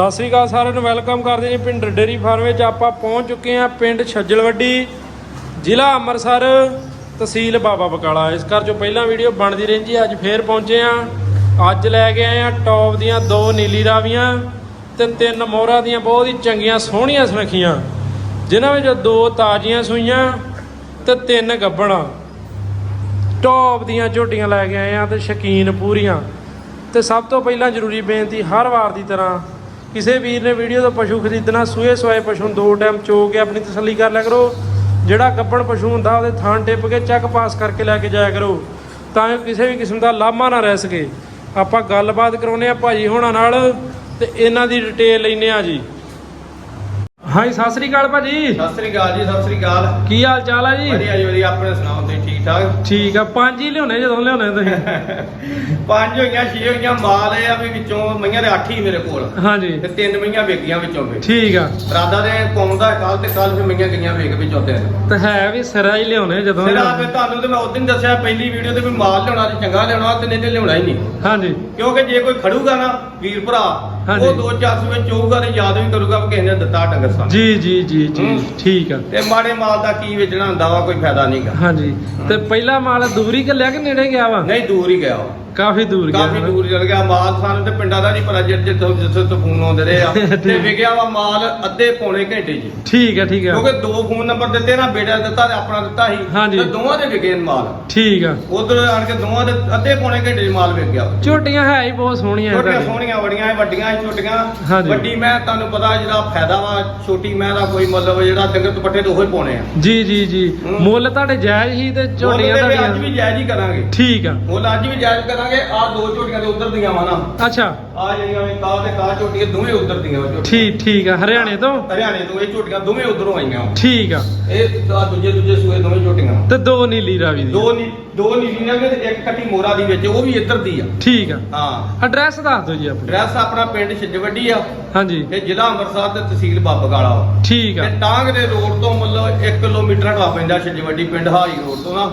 ਸਤਿ ਸ੍ਰੀ ਅਕਾਲ ਸਾਰਿਆਂ ਨੂੰ ਵੈਲਕਮ ਕਰਦੇ ਜੀ ਪਿੰਡ ਡੇਰੀ ਫਾਰਮ ਵਿੱਚ। ਆਪਾਂ ਪਹੁੰਚ ਚੁੱਕੇ ਹਾਂ ਪਿੰਡ ਛੱਜਲਵੱਡੀ, ਜ਼ਿਲ੍ਹਾ ਅੰਮ੍ਰਿਤਸਰ, ਤਹਿਸੀਲ ਬਾਬਾ ਬਕਾਲਾ। ਇਸ ਘਰ ਚੋਂ ਪਹਿਲਾਂ ਵੀਡੀਓ ਬਣਦੀ ਰਹਿੰਦੀ ਅੱਜ ਫੇਰ ਪਹੁੰਚੇ ਹਾਂ। ਅੱਜ ਲੈ ਕੇ ਆਏ ਹਾਂ ਟੌਪ ਦੀਆਂ ਦੋ ਨੀਲੀ ਰਾਵੀਆਂ ਤੇ ਤਿੰਨ ਮੋਹਰਾਂ ਦੀਆਂ ਬਹੁਤ ਹੀ ਚੰਗੀਆਂ ਸੋਹਣੀਆਂ ਸੁਨੱਖੀਆਂ, ਜਿਨ੍ਹਾਂ ਵਿੱਚੋਂ ਦੋ ਤਾਜ਼ੀਆਂ ਸੂਈਆਂ ਤੇ ਤਿੰਨ ਗੱਭਣਾ ਟੌਪ ਦੀਆਂ ਝੋਟੀਆਂ ਲੈ ਕੇ ਆਏ ਆ ਤੇ ਸ਼ਕੀਨ ਪੂਰੀਆਂ। ਤੇ ਸਭ ਤੋਂ ਪਹਿਲਾਂ ਜ਼ਰੂਰੀ ਬੇਨਤੀ ਹਰ ਵਾਰ ਦੀ ਤਰ੍ਹਾਂ ਕਿਸੇ ਵੀਰ ਨੇ ਵੀਡੀਓ ਤੋਂ ਪਸ਼ੂ ਖਰੀਦਣਾ, ਸੂਏ ਸਵਾਏ ਪਸ਼ੂ ਨੂੰ ਦੋ ਟਾਈਮ ਚੋ ਕੇ ਆਪਣੀ ਤਸੱਲੀ ਕਰ ਲਿਆ ਕਰੋ। ਜਿਹੜਾ ਗੱਬਣ ਪਸ਼ੂ ਹੁੰਦਾ, ਉਹਦੇ ਥਾਂ ਟਿੱਪ ਕੇ ਚੈੱਕ ਪਾਸ ਕਰਕੇ ਲੈ ਕੇ ਜਾਇਆ ਕਰੋ। ਤਾਂ ਜੋ ਕਿਸੇ ਵੀ ਕਿਸਮ ਦਾ ਲਾਮਾ ਨਾ ਰਹਿ ਸਕੇ। ਆਪਾਂ ਗੱਲਬਾਤ ਕਰਾਉਨੇ ਆ ਭਾਜੀ ਹੋਣਾ ਨਾਲ, ਤੇ ਇਹਨਾਂ ਦੀ ਡਿਟੇਲ ਲੈਨੇ ਆ ਜੀ। ਹਾਂਜੀ ਸਤਿ ਸ੍ਰੀ ਅਕਾਲ ਭਾਜੀ। ਸਤਿ ਸ੍ਰੀ ਅਕਾਲ ਜੀ ਸਤਿ ਸ੍ਰੀ ਅਕਾਲ। ਕੀ ਹਾਲ ਚਾਲ ਆ ਜੀ? ਵਧੀਆ ਜੀ ਵਧੀਆ ਆਪਣੇ ਸੁਣਾਓ ਤੁਸੀਂ ਠੀਕ ਠਾਕ? ਠੀਕ ਆ ਪੰਜ ਹੀ ਲਿਆਉਣੇ ਜਦੋਂ ਲਿਆਉਣੇ ਤੁਸੀਂ? ਪੰਜ ਹੋਈਆਂ ਛੇ ਹੋਈਆਂ ਮਾਲ ਇਹ ਆ ਵੀ ਵਿੱਚੋਂ ਮਈਆਂ ਦੇ ਅੱਠ ਹੀ ਮੇਰੇ ਕੋਲ। ਹਾਂਜੀ। ਤੇ ਤਿੰਨ ਮਈਆਂ ਵੇਗੀਆਂ ਵਿੱਚੋਂ ਵੀ। ਠੀਕ ਆ। ਰਾਦਾ ਦੇ ਪਾਉਂਦਾ ਕੱਲ ਤੇ ਕੱਲ ਫਿਰ ਮਈਆਂ ਗਈਆਂ ਵੇਗ ਵਿੱਚੋਂ ਤਿੰਨ। ਤੇ ਹੈ ਵੀ ਸਿਰਾ ਹੀ ਲਿਆਉਣੇ ਜਦੋਂ ਲਿਆਉਣੇ। ਫਿਰ ਤੁਹਾਨੂੰ ਤੇ ਮੈਂ ਉਦੋਂ ਦੱਸਿਆ ਪਹਿਲੀ ਵੀਡੀਓ ਤੇ ਵੀ ਮਾਲ ਲਿਆਉਣਾ ਤੇ ਚੰਗਾ ਲਿਆਉਣਾ ਤੇ ਨਹੀਂ ਤੇ ਲਿਆਉਣਾ ਹੀ ਨਹੀਂ। ਹਾਂਜੀ। ਕਿਉਂਕਿ ਜੇ ਕੋਈ ਖੜੂਗਾ ਨਾ ਵੀਰ ਭਰਾ। ਉਹ ਦੋ ਚਾਰ ਸੌ ਵਿੱਚ ਹੋਊਗਾ ਤੇ ਯਾਦ ਵੀ ਕਰੂਗਾ ਵੀ ਕਿਸੇ ਨੇ ਦਿੱਤਾ ਡੰਗਰ ਸਾਨੂੰ। ਜੀ ਜੀ ਜੀ ਜੀ ਹੂੰ। ਠੀਕ ਆ। ਤੇ ਮਾੜੇ ਮਾਲ ਦਾ ਕੀ ਵੇਚਣਾ ਹੁੰਦਾ ਵਾ ਕੋਈ ਫਾਇਦਾ ਨਹੀਂਗਾ ਹਾਂਜੀ। ਤੇ ਪਹਿਲਾ ਮਾਲ ਦੂਰੀ ਕੱਲਿਆ ਕਿ ਨੇੜੇ ਗਿਆ ਵਾ? ਨਹੀਂ ਦੂਰ ਹੀ ਗਿਆ ਉਹ। ਕਾਫੀ ਦੂਰ ਗਿਆ ਕਾਫੀ? ਦੂਰ ਚਲ ਗਿਆ ਮਾਲ ਸਾਨੂੰ ਤੇ ਪਿੰਡਾਂ ਦਾ ਨਹੀਂ ਪਤਾ ਜਿੱਥੇ ਜਿੱਥੇ ਜਿੱਥੇ ਤੋਂ ਫੋਨ ਆਉਂਦੇ ਰਹੇ ਆ। ਤੇ ਵਿਕਿਆ ਵਾ ਮਾਲ ਅੱਧੇ ਪੌਣੇ ਘੰਟੇ 'ਚ। ਠੀਕ ਆ ਠੀਕ ਆ। ਕਿਉਂਕਿ ਦੋ ਫੋਨ ਨੰਬਰ ਦਿੱਤੇ ਨਾ ਬੇਟਾ ਦਿੱਤਾ ਤੇ ਆਪਣਾ ਦਿੱਤਾ ਸੀ। ਤੇ ਦੋਵਾਂ ਦੇ ਵਿਕੇ ਮਾਲ। ਠੀਕ ਆ। ਉਧਰ ਆਣ ਕੇ ਦੋਵਾਂ ਦੇ ਅੱਧੇ ਪੌਣੇ ਘੰਟੇ 'ਚ ਮਾਲ ਵਿਕ ਗਿਆ। ਝੋਟੀਆਂ ਹੈ ਹੀ ਬਹੁਤ ਸੋਹਣੀਆਂ ਛੋਟੀਆਂ ਤੁਹਾਡੀਆਂ। ਸੋਹਣੀਆਂ ਬੜੀਆਂ ਵੱਡੀਆਂ ਛੋਟੀਆਂ। ਵੱਡੀ ਮੈਂ ਤੁਹਾਨੂੰ ਪਤਾ ਜਿਹੜਾ ਫਾਇਦਾ ਵਾ ਛੋਟੀ ਮੈਂ ਦਾ ਕੋਈ ਮਤਲਬ ਜਿਹੜਾ ਡੰਗਰ ਦੁਪੱਟੇ ਤੋਂ ਹੀ ਪਾਉਣੇ ਆ। ਜੀ ਜੀ ਜੀ। ਹੂੰ। ਮੁੱਲ ਤੁਹਾਡੇ ਜਾਇਜ਼ ਹੀ ਤੇ ਝੋਟੀਆਂ ਮੁੱਲ ਤੇ ਅੱਜ ਵੀ ਤੁਹਾਡੀਆਂ ਜਾਇਜ਼ ਹੀ ਕਰਾਂਗੇ। ਠੀਕ ਆ। ਮੁੱਲ ਅੱਜ ਵੀ ਜਾਇਜ਼ ਕਰਾਂਗੇ। ਆ ਦੋ ਝੋਟੀਆਂ ਦੇ ਉਧਰ ਦੀਆਂ ਵਾ ਨਾ। ਅੱਛਾ। ਆ ਜਿਹੜੀਆਂ ਵੇ ਕਾ ਤੇ ਕਾ ਝੋਟੀਆਂ ਦੋਵੇਂ ਉਧਰ ਦੀਆਂ ਵਾ ਝੋਟੀਆਂ। ਠੀਕ ਠੀਕ ਆ ਹਰਿਆਣੇ ਤੋਂ? ਹਰਿਆਣੇ ਤੋਂ ਇਹ ਝੋਟੀਆਂ ਦੋਵੇਂ ਉਧਰੋਂ ਆਈਆਂ ਵਾ। ਠੀਕ ਆ। ਇਹ ਆ ਦੂਜੇ ਦੂਜੇ ਸੂਏ ਦੋਵੇਂ ਝੋਟੀਆਂ ਵਾ। ਤੇ ਦੋ ਨੀਲੀ ਰਾਵੀ ਦੀ ਦੋ ਨੀ ਦੋ ਨੀਲੀਆਂ ਨੇ ਤੇ ਇੱਕ ਕੱਟੀ ਮੋਰਾ ਦੀ ਵਿੱਚ ਉਹ ਵੀ ਇੱਧਰ ਦੀ ਆ। ਠੀਕ ਆ। ਹਾਂ। ਐਡਰੈਸ ਦੱਸ ਦਿਓ ਜੀ ਆਪਣਾ। ਐਡਰੈਸ ਆਪਣਾ ਪਿੰਡ ਛਿਜਵੱਡੀ ਆ। ਹਾਂਜੀ। ਤੇ ਜ਼ਿਲ੍ਹਾ ਅੰਮ੍ਰਿਤਸਰ ਤੇ ਤਹਿਸੀਲ ਬਾਬਗਾਲਾ ਵਾ। ਠੀਕ ਆ। ਤੇ ਟਾਂਗ ਦੇ ਰੋਡ ਤੋਂ ਮਤਲਬ 1 ਕਿਲੋਮੀਟਰ ਹਟਵਾ ਪੈਂਦਾ ਛਿਜਵੱਡੀ ਪਿੰਡ ਹਾਈ ਰੋਡ ਤੋਂ ਨਾ।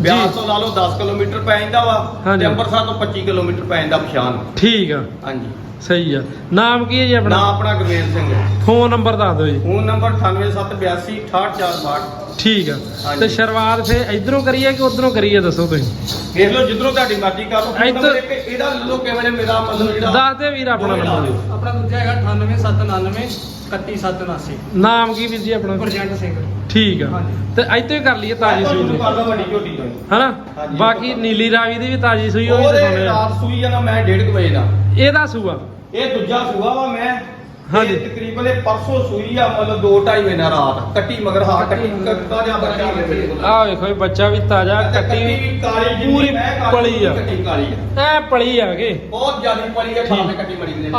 ਬਿਆਸ ਤੋਂ ਲਾ ਲਓ 10 ਕਿਲੋਮੀਟਰ ਪੈ ਜਾਂਦਾ ਵਾ ਹਾਂਜੀ। ਤੇ ਅੰਮ੍ਰਿਤਸਰ ਤੋਂ 25 ਕਿਲੋਮੀਟਰ ਪੈ ਜਾਂਦਾ ਪਛਾਣ। ਠੀਕ ਆ। ਹਾਂਜੀ। ਸਹੀ ਆ। ਨਾਮ ਕੀ ਹੈ ਜੀ ਨਾਂ ਆਪਣਾ ਆਪਣਾ ਗੁਰਮੇਲ ਸਿੰਘ ਹੈ। ਫੋਨ ਨੰਬਰ ਦੱਸ ਦਿਓ ਜੀ। ਫੋਨ ਨੰਬਰ 9872 68462 ਠੀਕ ਆ। ਹਾਂਜੀ। ਤੇ ਸ਼ੁਰੂਆਤ ਫੇ ਇਧਰੋਂ ਕਰੀਏ ਕਿ ਉਧਰੋਂ ਕਰੀਏ ਦੱਸੋ ਤੁਸੀਂ? ਦੇਖ ਲਓ ਜਿੱਧਰੋਂ ਤੁਹਾਡੀ ਮਰਜ਼ੀ ਕਰ ਲਓ। ਇੱਧਰ- ਨੰਬਰ ਇੱਕ ਇਹਦਾ ਲੈ ਲਓ ਕਿਵੇਂ ਨੇ ਮੇਰਾ ਮਤਲਬ ਜਿਹੜਾ ਦੱਸ ਦੇ ਵੀਰ ਆਪਣਾ ਨੰਬਰ। ਦਿਓ। ਆਪਣਾ ਦੂਜਾ ਹੈਗਾ 98799 31779 ਨਾਮ ਕੀ ਵੀਰ ਜੀ ਆਪਣਾ? ਪ੍ਰਜੈਂਟ ਸਿੰਘ। ਠੀਕ ਆ। ਹਾਂਜੀ। ਤੇ ਇੱਥੇ ਕਰ ਲਈਏ ਤਾਜੀ ਸੂਈ। ਵੱਡੀ ਝੋਟੀ ਤੋਂ। ਹੀ। ਹਨਾ? ਹਾਂਜੀ। ਬਾਕੀ ਨੀਲੀ ਰਾਵੀ ਦੀ ਵੀ ਤਾਜੀ ਸੂਈ ਉਹ ਵੀ ਉਹਦੇ ਦਿਖਾਉਂਦੇ ਆ। ਰਾਤ ਸੂਈ ਆ ਨਾ ਮੈਂ 1:30 ਵਜੇ ਦਾ। ਇਹਦਾ ਸੂਆ? ਇਹ ਦੂਜਾ ਸੂਆ ਵਾ ਮੈਂ। ਹਾਂਜੀ। ਇਹ ਤਕਰੀਬਨ ਇਹ ਪਰਸੋਂ ਸੂਈ ਆ ਮਤਲਬ 2:30 ਵਜੇ ਨਾਲ ਰਾਤ। ਕੱਟੀ ਮਗਰ ਹਾਂ ਕੱਟੀ ਕੱਟਾ ਜਾਂ ਬੱਚਾ ਮੇਰੇ ਕੋਲ ਆਹ ਵੇਖੋ ਇਹ ਬੱਚਾ ਵੀ ਤਾਜ਼ਾ ਕੱਟੀ ਕਾਲੀ ਜਿੰਨੀ ਪੂਰੀ ਮੈਂ ਕਾਲੀ ਪਲੀ ਆ। ਕੱਟੀ ਕਾਲੀ ਆ। ਐ ਪਲੀ ਆ ਗਏ ਬਹੁਤ ਜ਼ਿਆਦਾ ਪਲੀ ਆ ਠੀਕ। ਕੱਟੀ ਮੜੀ ਨੇ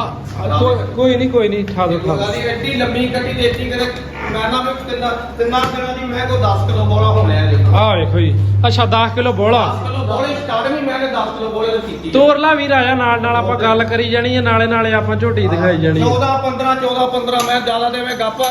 ਕੋਈ ਨਹੀਂ ਕੋਈ ਨਹੀਂ ਠਾ ਦੋ ਠਾ ਦਿਓ। ਗਾਲੀ ਐਡੀ ਲੰਮੀ ਕੱਟੀ ਦੇਤੀ ਕਦੇ। ਮੈਂ ਨਾ ਵੀ ਤਿੰਨਾਂ ਤਿੰਨਾਂ ਦਿਨਾਂ ਦੀ ਮੈਂ ਕੋ 10 ਕਿਲੋ ਬੋਲਾ ਹੋਣਾ ਹੈ ਦੇਖੋ ਆਹ ਵੇਖੋ ਜੀ। ਅੱਛਾ 10 ਕਿਲੋ ਬੋਲਾ। 10 ਕਿਲੋ ਬੋਲੇ ਸਟਾਰਟ ਵੀ ਮੈਂ ਨੇ 10 ਕਿਲੋ ਬੋਲੇ ਤੋਂ ਕੀਤੀ ਤੋਰਲਾ ਵੀਰ ਆਇਆ ਨਾਲ ਨਾਲ ਆਪਾਂ ਗੱਲ ਕਰੀ ਜਾਣੀ ਹੈ ਨਾਲੇ ਨਾਲੇ ਆਪਾਂ ਝੋਟੀ ਦਿਖਾਈ ਜਾਣੀ ਹੈ 14 15 14 15 ਮੈਂ ਜ਼ਿਆਦਾ ਦੇਵੇਂ ਗੱਪ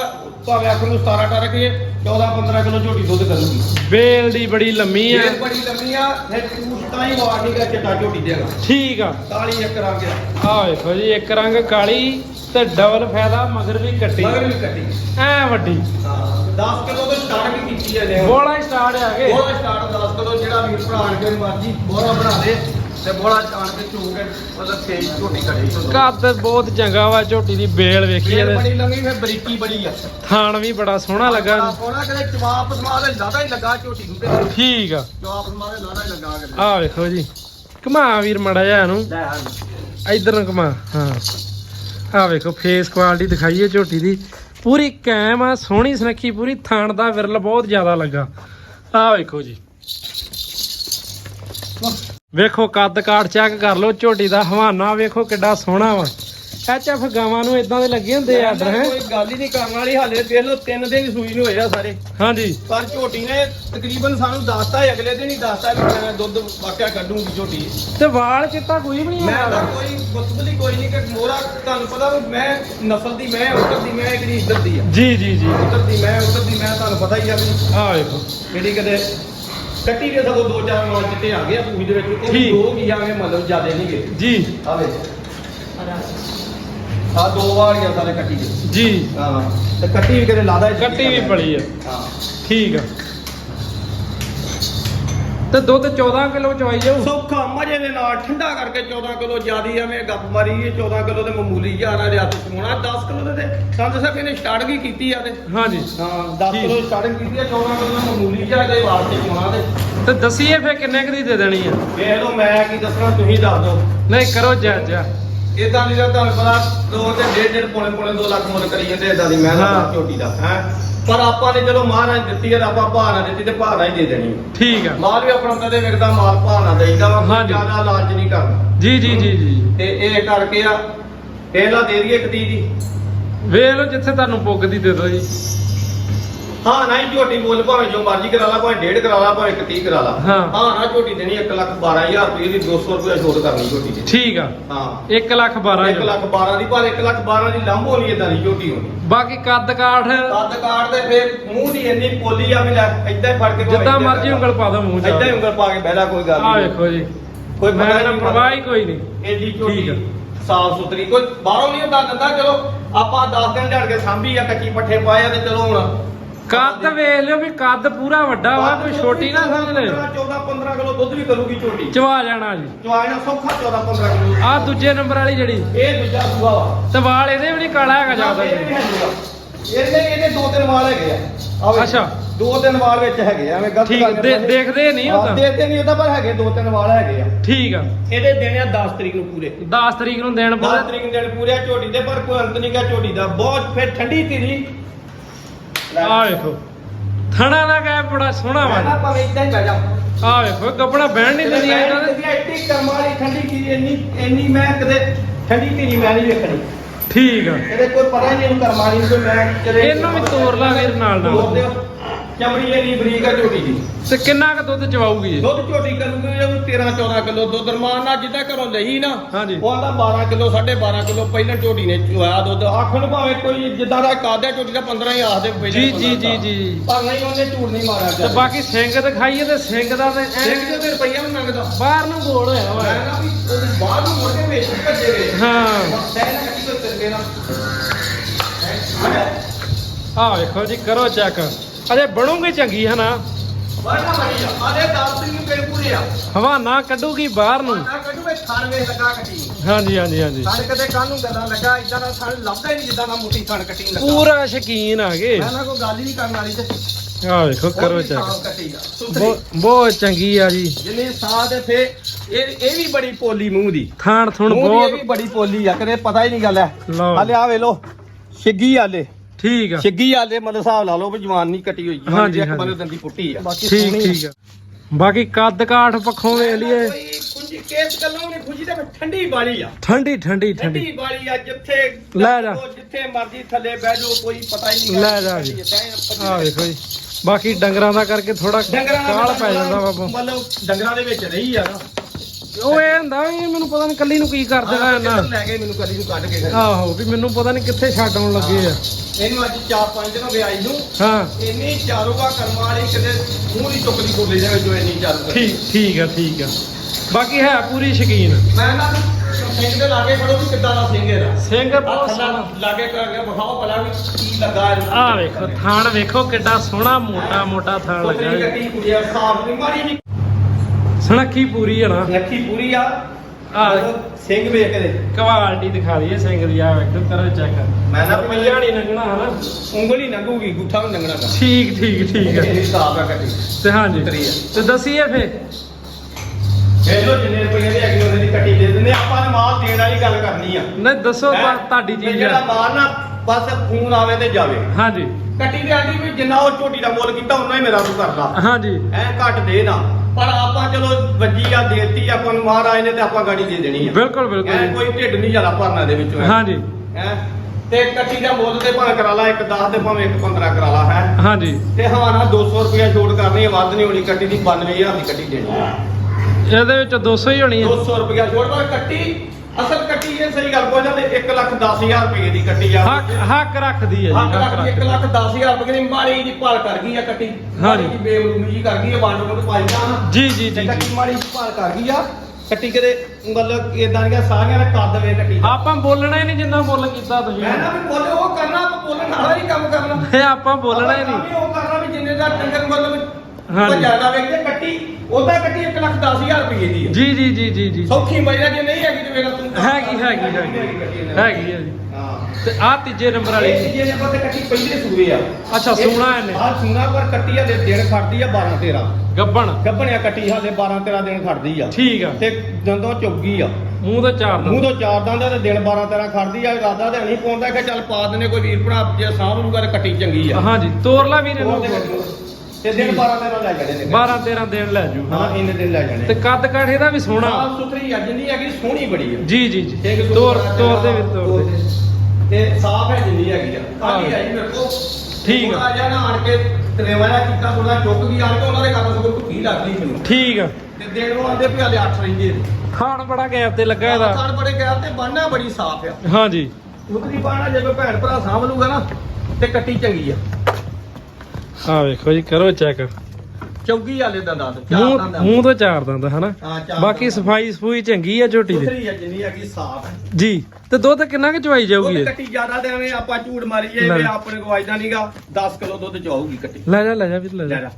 ਭਾਵੇਂ ਆਖਰ ਨੂੰ 17 18 ਕੇ 14 15 ਕਿਲੋ ਝੋਟੀ ਦੁੱਧ ਕਰੂਗੀ। ਬੇਲ ਦੀ ਬੜੀ ਲੰਮੀ ਹੈ ਬੜੀ ਲੰਮੀ ਆ ਫਿਰ ਟੂਟ ਤਾਂ ਹੀ ਵਾਰਨਿੰਗ ਆ ਚਟਾ ਝੋਟੀ ਦੇਗਾ ਠੀਕ ਆ। ਕਾਲੀ ਇੱਕ ਰੰਗ ਆ। ਵੇਖੋ ਜੀ ਇੱਕ ਰੰਗ ਕਾਲੀ ਤੇ ਡਬਲ ਫਾਇਦਾ ਮਗਰ ਵੀ ਕੱਟੀ। ਮਗਰ ਵੀ ਕੱਟੀ। ਐ ਵੱਡੀ। ਹਾਂ 10 ਕਿਲੋ ਤੋਂ ਸਟਾਰਟ ਵੀ ਕੀਤੀ ਹੈ ਨੇ ਬੋਲਾ ਹੀ ਸਟਾਰਟ ਆ ਗਏ ਬੋਲਾ ਸਟਾਰਟ 10 ਕਿਲੋ ਜਿਹੜਾ ਵੀਰ ਭਰਾ ਆਣ ਕੇ ਮਰਜ਼ੀ ਬੋਲਾ ਬਣਾ ਦੇ ਤੇ ਬੋਲਾ ਆਣ ਕੇ ਚੂਕ ਕੇ ਮਤਲਬ ਤੇਜ਼ ਝੋਟੀ ਕਰੇ। ਕੱਦ ਬਹੁਤ ਚੰਗਾ ਵਾ ਝੋਟੀ ਦੀ ਬੇਲ ਵੇਖੀ ਇਹ ਇਹਦੇ। ਬੜੀ ਲੰਮੀ ਫਿਰ ਬਰੀਕੀ ਬੜੀ ਆ। ਥਾਣ ਵੀ ਬੜਾ ਸੋਹਣਾ ਲੱਗਾ। ਉਹਨਾਂ ਕਦੇ ਜਵਾਬ ਸਮਾ ਦੇ ਜ਼ਿਆਦਾ ਹੀ ਲੱਗਾ ਝੋਟੀ ਨੂੰ ਤੇ। ਠੀਕ ਆ। ਜਵਾਬ ਸਮਾ ਦੇ ਜ਼ਿਆਦਾ ਹੀ ਲੱਗਾ ਕਦੇ। ਆਹ ਵੇਖੋ ਜੀ। ਘੁਮਾ ਵੀਰ ਮੜਾ ਜਾ ਇਹਨੂੰ। ਲੈ ਹਾਂ ਇਧਰ ਨੂੰ ਘੁਮਾ ਹਾਂ। ਆਹ ਵੇਖੋ ਫੇਸ ਕੁਆਲਿਟੀ ਦਿਖਾਈਏ ਝੋਟੀ ਦੀ। ਪੂਰੀ ਕੈਮ ਆ ਸੋਹਣੀ ਸੁਨੱਖੀ ਪੂਰੀ ਥਾਣ ਦਾ ਵਿਰਲ ਬਹੁਤ ਜ਼ਿਆਦਾ ਲੱਗਾ। ਆਹ ਵੇਖੋ ਜੀ। ਵੇਖੋ ਕੱਦ ਕਾਠ ਚੈੱਕ ਕਰ ਲਓ ਝੋਟੀ ਦਾ ਹਵਾਨਾ ਵੇਖੋ ਕਿੱਡਾ ਸੋਹਣਾ ਵਾ। ਐਚਐਫ ਗਾਵਾਂ ਨੂੰ ਇਦਾਂ ਦੇ ਲੱਗੇ ਹੁੰਦੇ ਆ ਆਰਡਰ ਹੈ? ਕੋਈ ਗੱਲ ਹੀ ਨਹੀਂ ਕਰਨ ਵਾਲੀ ਹਾਲੇ ਦੇਖ ਲਓ ਤਿੰਨ ਦਿਨ ਸੂਈ ਨੂੰ ਹੋਏ ਆ ਸਾਰੇ। ਹਾਂਜੀ। ਪਰ ਝੋਟੀ ਨੇ ਤਕਰੀਬਨ ਸਾਨੂੰ ਦੱਸਤਾ ਹੈ ਅਗਲੇ ਦਿਨ ਹੀ ਦੱਸਤਾ ਵੀ ਮੈਂ ਦੁੱਧ ਵਾਕਿਆ ਕੱਢੂਗੀ ਝੋਟੀ। ਤੇ ਵਾਲ ਚਿੱਟਾ ਕੋਈ ਵੀ ਨਹੀਂ ਮੈਂ ਤਾਂ ਕੋਈ ਗੁੱਤਬਲੀ ਕੋਈ ਨਹੀਂ ਕਿ ਮੋਰਾ ਤੁਹਾਨੂੰ ਪਤਾ ਵੀ ਮੈਂ ਨਸਲ ਦੀ ਮੈਂ ਉੱਧਰ ਦੀ ਮੈਂ ਕਿਹੜੀ ਇੱਧਰ ਦੀ ਆ। ਜੀ ਜੀ ਜੀ। ਉੱਧਰ ਦੀ ਮੈਂ ਉੱਧਰ ਦੀ ਮੈਂ ਤੁਹਾਨੂੰ ਪਤਾ ਹੀ ਆ ਵੀ ਆਹ ਵੇਖੋ। ਜਿਹੜੀ ਕਦੇ ਕੱਟੀ ਦੇ ਸਗੋਂ ਦੋ ਚਾਰ ਨਾਲ ਚਿੱਟੇ ਆ ਗਏ ਆ ਪੂਰੀ ਦੇ ਵਿੱਚ। ਉਹ ਵੀ ਠੀਕ। ਦੋ ਕੀ ਆਵੇਂ ਮਤਲਬ ਜ਼ਿਆਦੇ ਨਹੀਂ ਗਏ। ਜੀ। ਆਵੇ ਆ ਦੋ ਵਾਲੀਆਂ ਸਾਰੇ ਕੱਟੀ ਦੇ ਜੀ। ਹਾਂ। ਤੇ ਕੱਟੀ ਵੀ ਕਿਤੇ ਲਾਦਾ ਕੱਟੀ ਵੀ ਪਲੀ ਆ। ਹਾਂ। ਠੀਕ ਆ। ਤੇ ਦੁੱਧ 14 ਕਿਲੋ ਚਵਾਈ ਜਾਊ ਸੌਖਾ ਮਜੇ ਦੇ ਨਾਲ ਠੰਡਾ ਕਰਕੇ 14 ਕਿਲੋ ਜਿਆਦੀ ਐਵੇਂ ਗੱਪ ਮਾਰੀ ਇਹ 14 ਕਿਲੋ ਤੇ ਮਾਮੂਲੀ ਜਿਹਾ ਨਾ ਰਿਆ ਤੇ ਸੋਣਾ 10 ਕਿਲੋ ਦੇ ਤੇ ਸੰਤ ਸਾਹਿਬ ਇਹਨੇ ਸਟਾਰਟ ਕੀ ਕੀਤੀ ਆ ਤੇ। ਹਾਂਜੀ। ਹਾਂ 10 ਠੀਕ। ਕਿਲੋ ਸਟਾਰਟਿੰਗ ਕੀਤੀ ਆ 14 ਕਿਲੋ ਦਾ ਮਾਮੂਲੀ ਜਿਹਾ ਦੇ ਵਾਸਤੇ ਸੋਣਾ ਤੇ। ਤੇ ਦਸੀਏ ਫੇ ਕਿੰਨੇ ਕੁ ਦੀ ਦੇ ਦੇਣੀ ਆ। ਵੇਖ ਲਓ ਮੈਂ ਕੀ ਦੱਸਣਾ ਤੁਸੀਂ ਦੱਸ ਦਿਓ। ਨਹੀਂ ਕਰੋ ਜਾ ਜਾ। ਇਦਾਂ ਦੀ ਤਾਂ ਤੁਹਾਨੂੰ ਪਤਾ ਦੋ ਤੇ ਡੇਢ ਡੇਢ ਪੌਣੇ ਪੌਣੇ 2 ਲੱਖ ਮੁੱਲ ਕਰੀ ਜਾਂਦੇ ਇਦਾਂ ਦੀ ਮੈਂ ਹਾਂ। ਝੋਟੀ ਦਾ ਹੈ ਪਰ ਆਪਾਂ ਨੇ ਜਦੋਂ ਮਹਾਰਾਜ ਦਿੱਤੀ ਹੈ ਤਾਂ ਆਪਾਂ ਭਾਅ ਨਾਲ ਦਿੱਤੀ ਤੇ ਭਾਅ ਨਾਲ ਹੀ ਦੇ ਦੇਣੀ। ਠੀਕ ਆ ਮਾਲ ਵੀ ਆਪਣਾ ਕਦੇ ਵਿਕਦਾ ਮਾਲ ਭਾਅ ਨਾਲ ਦੇਈਦਾ ਵਾ ਹਾਂਜੀ। ਜ਼ਿਆਦਾ ਲਾਲਚ ਨਹੀਂ ਕਰਦਾ ਜੀ ਜੀ ਜੀ ਜੀ ਤੇ ਇਹ ਕਰਕੇ ਆ ਪਹਿਲਾਂ ਦੇ ਦਈਏ ਕਤੀ ਦੀ ਵੇਖ ਲਓ ਜਿੱਥੇ ਤੁਹਾਨੂੰ ਪੁੱਗਦੀ ਦੇ ਦਿਓ ਜੀ ਹਾਂ ਨਾ ਹੀ ਝੋਟੀ ਮੁੱਲ ਭਾਵੇਂ ਜੋ ਮਰਜ਼ੀ ਕਰਾ ਲਾ ਭਾਵੇਂ ਡੇਢ ਕਰਾ ਲਾ ਭਾਵੇਂ 31 ਕਰਾ ਲਾ। ਹਾਂ। ਹਾਂ ਨਾ ਝੋਟੀ ਦੇਣੀ 1 ਲੱਖ 12000 ਰੁਪਏ ਦੀ 200 ਰੁਪਏ ਛੋਟ ਕਰਨੀ ਝੋਟੀ ਦੀ। ਠੀਕ ਆ। ਹਾਂ। 1 ਲੱਖ 12 1 ਲੱਖ 12 ਦੀ ਪਰ 1 ਲੱਖ 12 ਦੀ ਲੰਬ ਹੋਣੀ ਇਦਾਂ ਦੀ ਝੋਟੀ ਹੋਣੀ। ਬਾਕੀ ਕੱਦ ਕਾਠ ਕੱਦ ਕਾਟ ਦੇ ਫੇਰ ਮੂੰਹ ਦੀ ਇੰਨੀ ਪੋਲੀ ਆ ਵੀ ਲੈ ਹੀ ਫੜ ਕੇ ਜਿੱਦਾਂ ਮਰਜ਼ੀ। ਉਂਗਲ ਪਾ ਦੋ ਮੂੰਹ ਹੀ ਚ ਉਂਗਲ ਪਾ ਕੇ ਬਹਿਦਾ ਕੋਈ ਗੱਲ ਆ ਵੇਖੋ ਜੀ। ਕੋਈ ਮੈਂ ਪਤਾ ਨਾ ਨਹੀਂ ਪਰਵਾਹ ਹੀ ਕੋਈ ਨਹੀਂ। ਏਡੀ ਠੀਕ ਝੋਟੀ ਆ। ਸਾਫ਼ ਸੁਥਰੀ। ਕੋਈ ਬਾਹਰੋਂ ਨਹੀਂ ਹੁੰਦਾ ਦਿੰਦਾ ਚਲੋ ਆਪਾਂ 10 ਦਿਨ ਝੜ ਕੇ ਸਾਂਭੀ ਆ ਕੱਚੀ ਪੱਠੇ ਪਾਏ ਆ ਤੇ ਚਲੋ ਹੁਣ ਕੱਦ ਵੇਖ ਲਿਓ ਵੀ ਕੱਦ ਪੂਰਾ ਵੱਡਾ ਵਾ ਕੋਈ ਛੋਟੀ ਨਾ ਸਮਝ ਲੈ 14 15 ਕਿਲੋ ਦੁੱਧ ਵੀ ਕਰੂਗੀ ਝੋਟੀ। ਚਵਾ ਜਾਣਾ ਜੀ। ਜਵਾਇਣਾ ਸੌਖਾ 14 15 ਕਿਲੋ। ਆ ਦੂਜੇ ਨੰਬਰ ਵਾਲੀ ਜਿਹੜੀ। ਇਹ ਦੂਜਾ ਸੂਆ ਵਾ। ਤੇ ਵਾਲ ਇਹਦੇ ਵੀ ਨਹੀਂ ਕਾਲਾ ਹੈਗਾ ਜ਼ਿਆਦਾ। ਇਹਦੇ ਇਹਦੇ ਦੋ ਤਿੰਨ ਵਾਲ ਹੈਗੇ ਆ। ਅੱਛਾ। ਦੋ ਤਿੰਨ ਵਾਲ ਵਿੱਚ ਹੈਗੇ ਆ ਐਵੇਂ ਗਲਤ ਠੀਕ ਦੇਖਦੇ ਨਹੀਂ ਹਾਂ, ਹੁੰਦਾ ਦੇਖਦੇ ਨਹੀਂ ਉਹਦਾ ਪਰ ਹੈਗੇ ਦੋ ਤਿੰਨ ਵਾਲ ਹੈਗੇ ਆ। ਠੀਕ ਆ। ਇਹਦੇ ਦੇਣੇ ਆ 10 ਤਰੀਕ ਨੂੰ ਪੂਰੇ। 10 ਤਰੀਕ ਨੂੰ ਦੇਣ 10 ਪੂਰੇ ਤਰੀਕ ਨੂੰ ਦਿਨ ਪੂਰੇ ਆ ਝੋਟੀ ਦੇ ਪਰ ਕੋਈ ਅੰਤ ਨਹੀਂ ਗਾ ਝੋਟੀ ਦਾ। ਬਹੁਤ ਫਿਰ ਠੰਡੀ ਧੀਰੀ। ਆ ਵੇਖੋ। ਥਣਾ ਦਾ ਗੈਪ ਬੜਾ ਸੋਹਣਾ ਨਾ ਵਾ ਭਾਵੇਂ ਇਦਾਂ ਹੀ ਬਹਿ ਜਾ। ਆ ਵੇਖੋ ਗੱਬੜਾ ਬਹਿਣ ਨਹੀਂ ਦਿੰਦੀਆਂ ਇਹਨਾਂ ਦੇ। ਐਡੀ ਕਰਮ ਵਾਲੀ ਠੰਡੀ ਧੀਰੀ ਇੰਨੀ ਇੰਨੀ ਮੈਂ ਕਦੇ ਠੰਡੀ ਧੀਰੀ ਮੈਂ ਨਹੀਂ ਵੇਖਣੀ। ਠੀਕ ਆ। ਇਹਦੇ ਕੋਈ ਪਤਾ ਨਹੀਂ ਇਹਨੂੰ ਕਰਮ ਵਾਲੀ ਨੂੰ ਕੋਈ ਮੈਂ ਕਦੇ ਇਹਨੂੰ ਵੀ ਤੋਰ ਲਾ ਵੀਰ ਨਾਲ ਨਾਲ। ਤੋਰ ਦਿਓ। ਚਮੜੀ ਇੰਨੀ ਬਰੀਕ ਆ ਝੋਟੀ ਦੀ ਤੇ ਕਿੰਨਾ ਕੁ ਦੁੱਧ ਚਵਾਊਗੀ ਇਹ ਦੁੱਧ ਝੋਟੀ ਕਰੂਗੀ ਉਹ 13 14 ਕਿਲੋ ਦੁੱਧ। ਰਮਾਨ ਨਾਲ ਜਿੱਦਾਂ ਘਰੋਂ ਲਈ ਨਾ ਹਾਂਜੀ। ਉਹ ਆਂਦਾ 12 ਕਿਲੋ 12.5 ਕਿਲੋ ਪਹਿਲਾਂ ਝੋਟੀ ਨੇ ਚੁਆਇਆ ਦੁੱਧ। ਆਖਣ ਭਾਵੇਂ ਕੋਈ ਜਿੱਦਾਂ ਦਾ ਕਾਦਿਆ ਝੋਟੀ ਦਾ 15 ਹੀ ਆਖਦੇ ਪਹਿਲਾਂ ਜੀ ਜੀ 15 ਜੀ ਜੀ। ਪਰ ਨਹੀਂ ਉਹਨੇ ਝੂਠ ਨਹੀਂ ਮਾਰਿਆ ਤੇ ਬਾਕੀ ਸਿੰਘ ਦਿਖਾਈਏ ਤੇ ਸਿੰਘ ਦਾ ਤੇ ਐਂ ਇੱਕ ਤੇ ਰੁਪਈਆ ਵੀ ਮੰਗਦਾ। ਬਾਹਰ ਨੂੰ ਗੋਲ ਹੋਇਆ ਵਾ। ਮੈਂ ਨਾ ਵੀ ਉਹ ਬਾਹਰ ਨੂੰ ਮੁੜ ਕੇ ਵੇਚ ਕੇ ਭੱਜੇ ਗਏ ਹਾਂ। ਸਹਿ ਨਾ ਕੱਟੀ ਨਾਲ। ਆ ਵੇਖੋ ਜੀ ਕਰੋ ਚੈੱਕ ਅਜੇ ਬਣੂਗੀ ਚੰਗੀ ਹੈ ਨਾ ਵਾਹਨਾ ਬੜੀ ਆ ਆਦੇ 10 ਤਰੀਕ ਨੂੰ ਬਿਲ ਪੂਰੇ ਆ। ਹਵਾਨਾ ਕੱਢੂਗੀ ਬਾਹਰ ਨੂੰ। ਨਾ ਕੱਢੂ ਵੇ ਖਾਣ ਵੇ ਲਗਾ ਕੱਟੀ। ਹਾਂਜੀ ਹਾਂਜੀ ਹਾਂਜੀ। ਸਾਡੇ ਕਦੇ ਕੱਲ ਨੂੰ ਗੱਲਾਂ ਲੱਗਾ ਇਦਾਂ ਦਾ ਸਾਨੂੰ ਲੱਭਦਾ ਹੀ ਨਹੀਂ ਜਿੱਦਾਂ ਦਾ ਮੁੱਠੀ ਖਾਣ ਕੱਟੀ ਲੱਗਾ। ਪੂਰਾ ਸ਼ਕੀਨ ਆ ਗਏ। ਮੈਂ ਨਾ ਕੋਈ ਗੱਲ ਹੀ ਨਹੀਂ ਕਰਨ ਵਾਲੀ ਤੇ। ਆ ਵੇਖੋ ਕਰੋ ਚੈੱਕ ਬਹੁਤ ਬਹੁਤ ਚੰਗੀ ਆ ਜੀ। ਜਿੰਨੇ ਸਾਹ ਦੇ ਫੇ ਇਹ ਇਹ ਵੀ ਬੜੀ ਪੋਲੀ ਮੂੰਹ ਦੀ। ਥਾਣ ਥੁਣ ਇਹ ਵੀ ਬਹੁਤ ਬੜੀ ਪੋਲੀ ਆ ਕਦੇ ਪਤਾ ਹੀ ਨਹੀਂ ਗੱਲ ਹੈ। ਲਓ। ਹਲੇ ਆ ਵੇ ਲੋ ਛਿੱਗੀ ਆਲੇ। ਠੀਕ ਆ। ਛਿੱਗੀ ਆਲੇ ਮਤਲਬ ਹਿਸਾਬ ਲਾ ਲਓ ਵੀ ਜਵਾਨ ਨਹੀਂ ਕੱਟੀ ਹੋਈ ਜਵਾਨ ਹਾਂਜੀ, ਇੱਕ ਹਾਂਜੀ। ਬੰਦੇ ਦੰਦੀ ਪੁੱਟੀ ਆ। ਬਾਕੀ ਠੀਕ ਸੋਹਣੀ। ਠੀਕ ਆ। ਬਾਕੀ ਕੱਦ ਕਾਠ ਪੱਖੋਂ ਵੇਖ ਲਈਏ। ਕੋਈ ਖੁੰਜੀ ਕੇਸ ਗੱਲੋਂ ਨਹੀਂ ਖੁੰਜੀ ਤੇ ਠੰਡੀ ਬਾਲੀ ਆ। ਠੰਡੀ ਠੰਡੀ ਠੰਡੀ। ਠੰਡੀ ਬਾਲੀ ਆ ਜਿੱਥੇ ਲੈ ਜਾ। ਜਿੱਥੇ ਮਰਜ਼ੀ ਥੱਲੇ ਬਹਿ ਜਾਓ ਕੋਈ ਪਤਾ ਹੀ ਨਹੀਂ ਲੈ ਜਾ ਜੀ। ਆ ਵੇਖੋ ਜੀ। ਬਾਕੀ ਡੰਗਰਾਂ ਦਾ ਕਰਕੇ ਥੋੜਾ ਡੰਗਰਾਂ ਦਾ ਕਾਲ ਪੈ ਜਾਂਦਾ ਬਾਬਾ। ਮਤਲਬ ਡੰਗਰਾਂ ਦੇ ਵਿੱਚ ਰਹੀ ਆ ਨਾ। ਉਹ ਇਹ ਹੁੰਦਾ ਵੀ ਮੈਨੂੰ ਪਤਾ ਨਹੀਂ ਕੱਲੀ ਨੂੰ ਕੀ ਕਰ ਦੇਣਾ ਇਹਨਾਂ। ਲੈ ਗਏ ਮੈਨੂੰ ਕਦੀ ਨੂੰ ਕੱਢ ਕੇ। ਆਹੋ ਵੀ ਮੈਨੂੰ ਪਤਾ ਨਹੀਂ ਕਿੱਥੇ ਛੱਡ ਆਉਣ ਲੱਗੇ ਆ। ਇਹਨੂੰ ਅੱਜ 4-5 ਦਿਨ ਹੋ ਗਏ ਆਈ ਨੂੰ। ਹਾਂ। ਇੰਨੀ ਚਾਰੋਗਾ ਕਰਮ ਵਾਲੀ ਕਿਤੇ ਮੂੰਹ ਨਹੀਂ ਚੁੱਕਦੀ ਬੋਲੇ ਜਾਵੇ ਜੋ ਇੰਨੀ ਚੱਲ ਠੀਕ ਠੀਕ ਆ ਠੀਕ ਆ। ਬਾਕੀ ਹੈ ਪੂਰੀ ਸ਼ਕੀਨ। ਮੈਂ ਨਾ ਸਿੰਘ ਦੇ ਲਾਗੇ ਫੜੋ ਵੀ ਕਿੱਦਾਂ ਦਾ ਸਿੰਘ ਇਹਦਾ। ਸਿੰਘ ਬਹੁਤ ਹੱਥ ਨਾਲ ਸੋਹਣਾ। ਲਾਗੇ ਕਰਕੇ ਵਿਖਾਓ ਭਲਾ ਵੀ ਕੀ ਲੱਗਾ ਇਹਨੂੰ। ਆ ਵੇਖੋ ਥਾਣ ਵੇਖੋ ਕਿੱਡਾ ਸੋਹਣਾ ਮੋਟਾ ਮੋਟਾ ਥਾਣ ਲੱਗਾ। ਕੁੜੀਆ ਸਾਫ਼ ਨਹੀਂ ਮਾਰੀ ਜੀ ਸੁਣਖੀ ਪੂਰੀ ਆ ਨਾ। ਨੱਖੀ ਪੂਰੀ ਆ। ਆ। ਸਿੰਘ ਵੇਖ ਦੇ। ਕੁਆਲਿਟੀ ਦਿਖਾ ਦਈਏ ਸਿੰਘ ਦੀ ਆ ਵੇਖੋ ਕਰੋ। ਚੈੱਕ ਮੈਂ ਨਾ ਪਈਆ ਨਹੀਂ ਲੰਘਣਾ ਹਨਾ। ਉਂਗਲੀ ਨੰਗੂਗੀ ਗੁੱਠਾ ਵੀ ਕਰ ਠੀਕ ਠੀਕ ਠੀਕ ਆ। ਇਹ ਸਾਫ਼ ਆ ਕੱਟੀ ਤੇ ਹਾਂਜੀ ਉਤਰੀ ਆ। ਤੇ ਦਸੀਏ ਫੇ ਇਹ ਲੋ ਜਿੰਨੇ ਰੁਪਏ ਦੀ ਦੀ ਕੱਟੀ ਦੇ ਦਿੰਦੇ ਆਪਾਂ ਨੇ ਮਾਲ ਦੇਣ ਵਾਲੀ ਗੱਲ ਕਰਨੀ ਆ। ਨਹੀਂ ਦੱਸੋ ਹੈਂ? ਤੁਹਾਡੀ ਤੇ ਚੀਜ਼ ਜਿਹੜਾ ਆ। ਮਾਲ ਨਾ ਬਸ ਫੋਨ ਆਵੇ ਤੇ ਜਾਵੇ। ਹਾਂਜੀ। ਕੱਟੀ ਦੇ ਆਂਦੀ ਵੀ ਜਿੰਨਾ ਉਹ ਝੋਟੀ ਦਾ ਮੁੱਲ ਕੀਤਾ ਉਹਨਾਂ ਹੀ ਮੇਰਾ ਤੂੰ ਕਰਦਾ। ਹਾਂਜੀ। ਐ ਘੱਟ ਦੇ ਨਾ। ਪਰ ਆਪਾਂ ਚਲੋ ਵੱਜੀ ਆ ਦੇਤੀ ਆਪਾਂ ਨੂੰ ਮਹਾਰਾਜ ਨੇ ਤੇ ਆਪਾਂ ਗਾੜੀ ਦੇ ਦੇਣੀ ਆ। ਬਿਲਕੁਲ ਬਿਲਕੁਲ। ਐ। ਕੋਈ ਢਿੱਡ ਨਹੀਂ ਜ਼ਿਆਦਾ ਭਰਨਾ ਦੇ ਵਿੱਚੋਂ। ਹਾਂਜੀ। ਹੈ ਤੇ ਕੱਟੀ ਦਾ ਮੁੱਲ ਤੇ ਭਾਵੇਂ ਕਰਾ ਲਾ ਇੱਕ 10 ਤੇ ਭਾਵੇਂ ਇੱਕ 15 ਕਰਾ ਲਾ ਹੈ। ਹਾਂਜੀ। ਤੇ ਹਵਾਨਾ 200 ਰੁਪਇਆ ਛੋੜ ਕਰਨੀ ਹੈ ਵੱਧ ਨਹੀਂ ਹੋਣੀ ਕੱਟੀ ਦੀ 92000 ਦੀ ਕੱਟੀ ਦੇਣੀ ਹੈ ਇਹਦੇ ਵਿੱਚ 200 ਹੀ ਹੋਣੀ ਹੈ 200 ਰੁਪਇਆ ਛੋੜ ਪਰ ਕੱਟੀ ਅਸਲ ਕੱਟੀ ਇਹ ਸਹੀ ਗੱਲ ਕੋਈ ਜਾਂਦੇ 1 ਲੱਖ 10000 ਰੁਪਏ ਦੀ ਕੱਟੀ ਆ। ਹੱਕ ਹੱਕ ਰੱਖਦੀ ਹੈ ਹੱਕ ਜੀ ਲੱਖ ਹੱਕ 1 ਰੱਖਦੀ। ਲੱਖ 10000 ਰੁਪਏ ਦੀ ਮਾੜੀ ਜੀ ਭਾਲ ਕਰ ਗਈ ਆ ਕੱਟੀ। ਹਾਂਜੀ। ਜੀ ਬੇਮਲੂਮੀ ਜੀ ਕਰ ਗਈ ਆ ਵੰਡ ਵੰਡ ਪਾਈ ਜਾਣਾ। ਜੀ ਜੀ ਜੀ ਕੱਟੀ ਮਾੜੀ ਜੀ ਭਾਲ ਕਰ ਗਈ ਆ। ਕੱਟੀ ਕਦੇ ਮਤਲਬ ਇਦਾਂ ਦੀਆਂ ਸਾਰੀਆਂ ਦਾ ਕੱਦ ਵੇ ਕੱਟੀ। ਆਪਾਂ ਬੋਲਣਾ ਹੀ ਨਹੀਂ ਜਿੰਨਾ ਮੁੱਲ ਕੀਤਾ ਤੁਸੀਂ। ਮੈਂ ਨਾ ਵੀ ਬੋਲੇ ਉਹ ਕਰਨਾ ਆਪਾਂ ਬੋਲਣ ਵਾਲਾ ਹੀ ਕੰਮ ਕਰਨਾ। ਇਹ ਆਪਾਂ ਬੋਲਣਾ ਹੀ ਨਹੀਂ। ਉਹ ਕਰਨਾ ਵੀ ਜਿੰਨੇ ਦਾ ਟੰਗਰ ਮਤਲਬ ਹਾਂਜੀ। ਪੰਜਾਦਾ ਵੇਖਦੇ ਕੱਟੀ ਉਹਦਾ ਕੱਟੀ 1 ਲੱਖ 10000 ਰੁਪਏ ਦੀ ਹੈ ਜੀ ਜੀ ਜੀ ਜੀ ਜੀ। ਸੌਖੀ ਮਈਆ ਜੇ ਨਹੀਂ ਹੈਗੀ ਤੇ ਮੇਰਾ ਤੂੰ ਹੈਗੀ ਹੈਗੀ ਹੈਗੀ। ਹੈਗੀ ਹੈ ਜੀ ਹਾਂ। ਤੇ ਆਹ ਤੀਜੇ ਨੰਬਰ ਵਾਲੀ। ਇਹ ਜੇ ਨੇ ਪਤਾ ਕੱਟੀ ਪਹਿਲੇ ਸੂਏ ਆ। ਅੱਛਾ, ਸੂਣਾ ਇਹਨੇ। ਹਾਂ ਸੂਣਾ ਪਰ ਕੱਟੀ ਆ ਦੇ ਦਿਨ ਖੜਦੀ ਆ 12 13 ਗੱਬਣ। ਗੱਭਣਿਆ ਕੱਟੀ ਹਾਲੇ 12 13 ਦਿਨ ਖੜਦੀ ਆ। ਠੀਕ ਆ। ਤੇ ਦੰਦੋਂ ਚੁੱਗੀ ਆ। ਮੂੰਹ ਤੇ ਚਾਰ ਮੂੰਹ ਦੰਦ ਤੋਂ ਚਾਰ ਦੰਦ ਆ ਤੇ ਦਿਨ 12 13 ਖੜਦੀ ਆ। ਇਰਾਦਾ ਤੇ ਨਹੀਂ ਪਾਉਂਦਾ ਕਿ ਚੱਲ ਪਾ ਦਨੇ ਕੋਈ ਵੀਰ ਭਰਾ ਜੇ ਸਾਂਭ ਲੂਗਾ ਤੇ ਕੱਟੀ ਚੰਗੀ ਆ। ਹਾਂਜੀ ਤੋਰ ਲਾ ਵੀਰ ਉਹਦੇ ਇਹਨੂੰ ਤੇ ਦਿਨ 12 13 ਲੈ ਜਾਣੇ ਨੇ। 12 13 ਦਿਨ ਲੈ ਜੂ ਹਾਂ ਇੰਨੇ ਦਿਨ ਲੈ ਜਾਣੇ ਤੇ ਕੱਦ ਕਾਠੇ ਦਾ ਵੀ ਸੋਹਣਾ। ਸਾਫ਼ ਸੁਥਰੀ ਆ ਜਿੰਨੀ ਹੈਗੀ ਸੋਹਣੀ ਬੜੀ ਆ। ਜੀ ਜੀ ਜੀ। ਇੱਕ ਸੌ ਤੋਰ ਬਾਰਾਂ ਤੋਰ ਦੇ ਤੇਰਾਂ, ਵੀ ਤੋਰ ਦੇ ਤੇ ਸਾਫ਼ ਹੈ ਜਿੰਨੀ ਹੈਗੀ ਆ। ਹਾਂ। ਆਈ ਮੇਰੇ ਕੋ ਠੀਕ ਆ। ਆ ਜਾ ਨਾ ਆਣ ਕੇ ਤਰੇਵਾਇਆ ਕੀਤਾ ਥੋੜਾ ਚੁੱਕ ਗਈ ਆਣ ਕੇ ਉਹਨਾਂ ਦੇ ਕੰਮ ਸਗੋਂ ਕੀ ਲੱਗਦੀ ਮੈਨੂੰ। ਠੀਕ ਆ। ਤੇ ਦੇਣ ਨੂੰ ਆਂਦੇ ਵੀ ਹਲੇ 8 ਰਹਿੰਦੇ ਖਾਣ ਬੜਾ ਗੈਪ ਤੇ ਲੱਗਾ ਇਹਦਾ। ਖਾਣ ਬੜੇ ਗਿਆ ਤੇ ਬਾਨਾ ਬੜੀ ਸਾਫ਼ ਆ। ਹਾਂਜੀ ਉਤਰੀ ਬਾਣਾ ਜੇ ਕੋਈ ਭੈਣ ਭਰਾ ਸਾਂਭ ਲੂਗਾ ਨਾ ਤੇ ਕੱਟੀ ਚੰਗੀ ਆ। ਆ ਵੇਖੋ ਜੀ ਕਰੋ ਚੈੱਕ ਚੌਗੀ ਵਾਲੇ ਦਾ ਦੰਦ ਚਾਰ ਮੂੰਹ ਦੰਦ ਆ। ਮੂੰਹ ਤੋਂ ਚਾਰ ਦੰਦ ਹਨਾ ਹਾਂ, ਚਾਰ ਬਾਕੀ ਦੰਦ। ਸਫ਼ਾਈ ਸਫੂਈ ਚੰਗੀ ਆ ਝੋਟੀ ਦੀ ਉਤਰੀ ਆ ਜਿੰਨੀ ਹੈਗੀ ਸਾਫ਼ ਹੈ ਜੀ ਤੇ ਦੁੱਧ ਕਿੰਨਾ ਕੁ ਚਵਾਈ ਜਾਊਗੀ ਦੁੱਧ ਇਹ? ਕੱਟੀ ਜ਼ਿਆਦਾ ਦੇਵੇਂ ਆਪਾਂ ਝੂੜ ਮਾਰੀਏ ਲੈ। ਵੀ ਆਪਣੇ ਕੋ ਆਇਦਾ ਨਹੀਂਗਾ 10 ਕਿਲੋ ਦੁੱਧ ਚਵਾਉਗੀ ਕੱਟੀ ਲੈ ਜਾ ਲੈ ਜਾ ਵੀਰ ਲੈ ਲੈ ਜਾ ਜਾ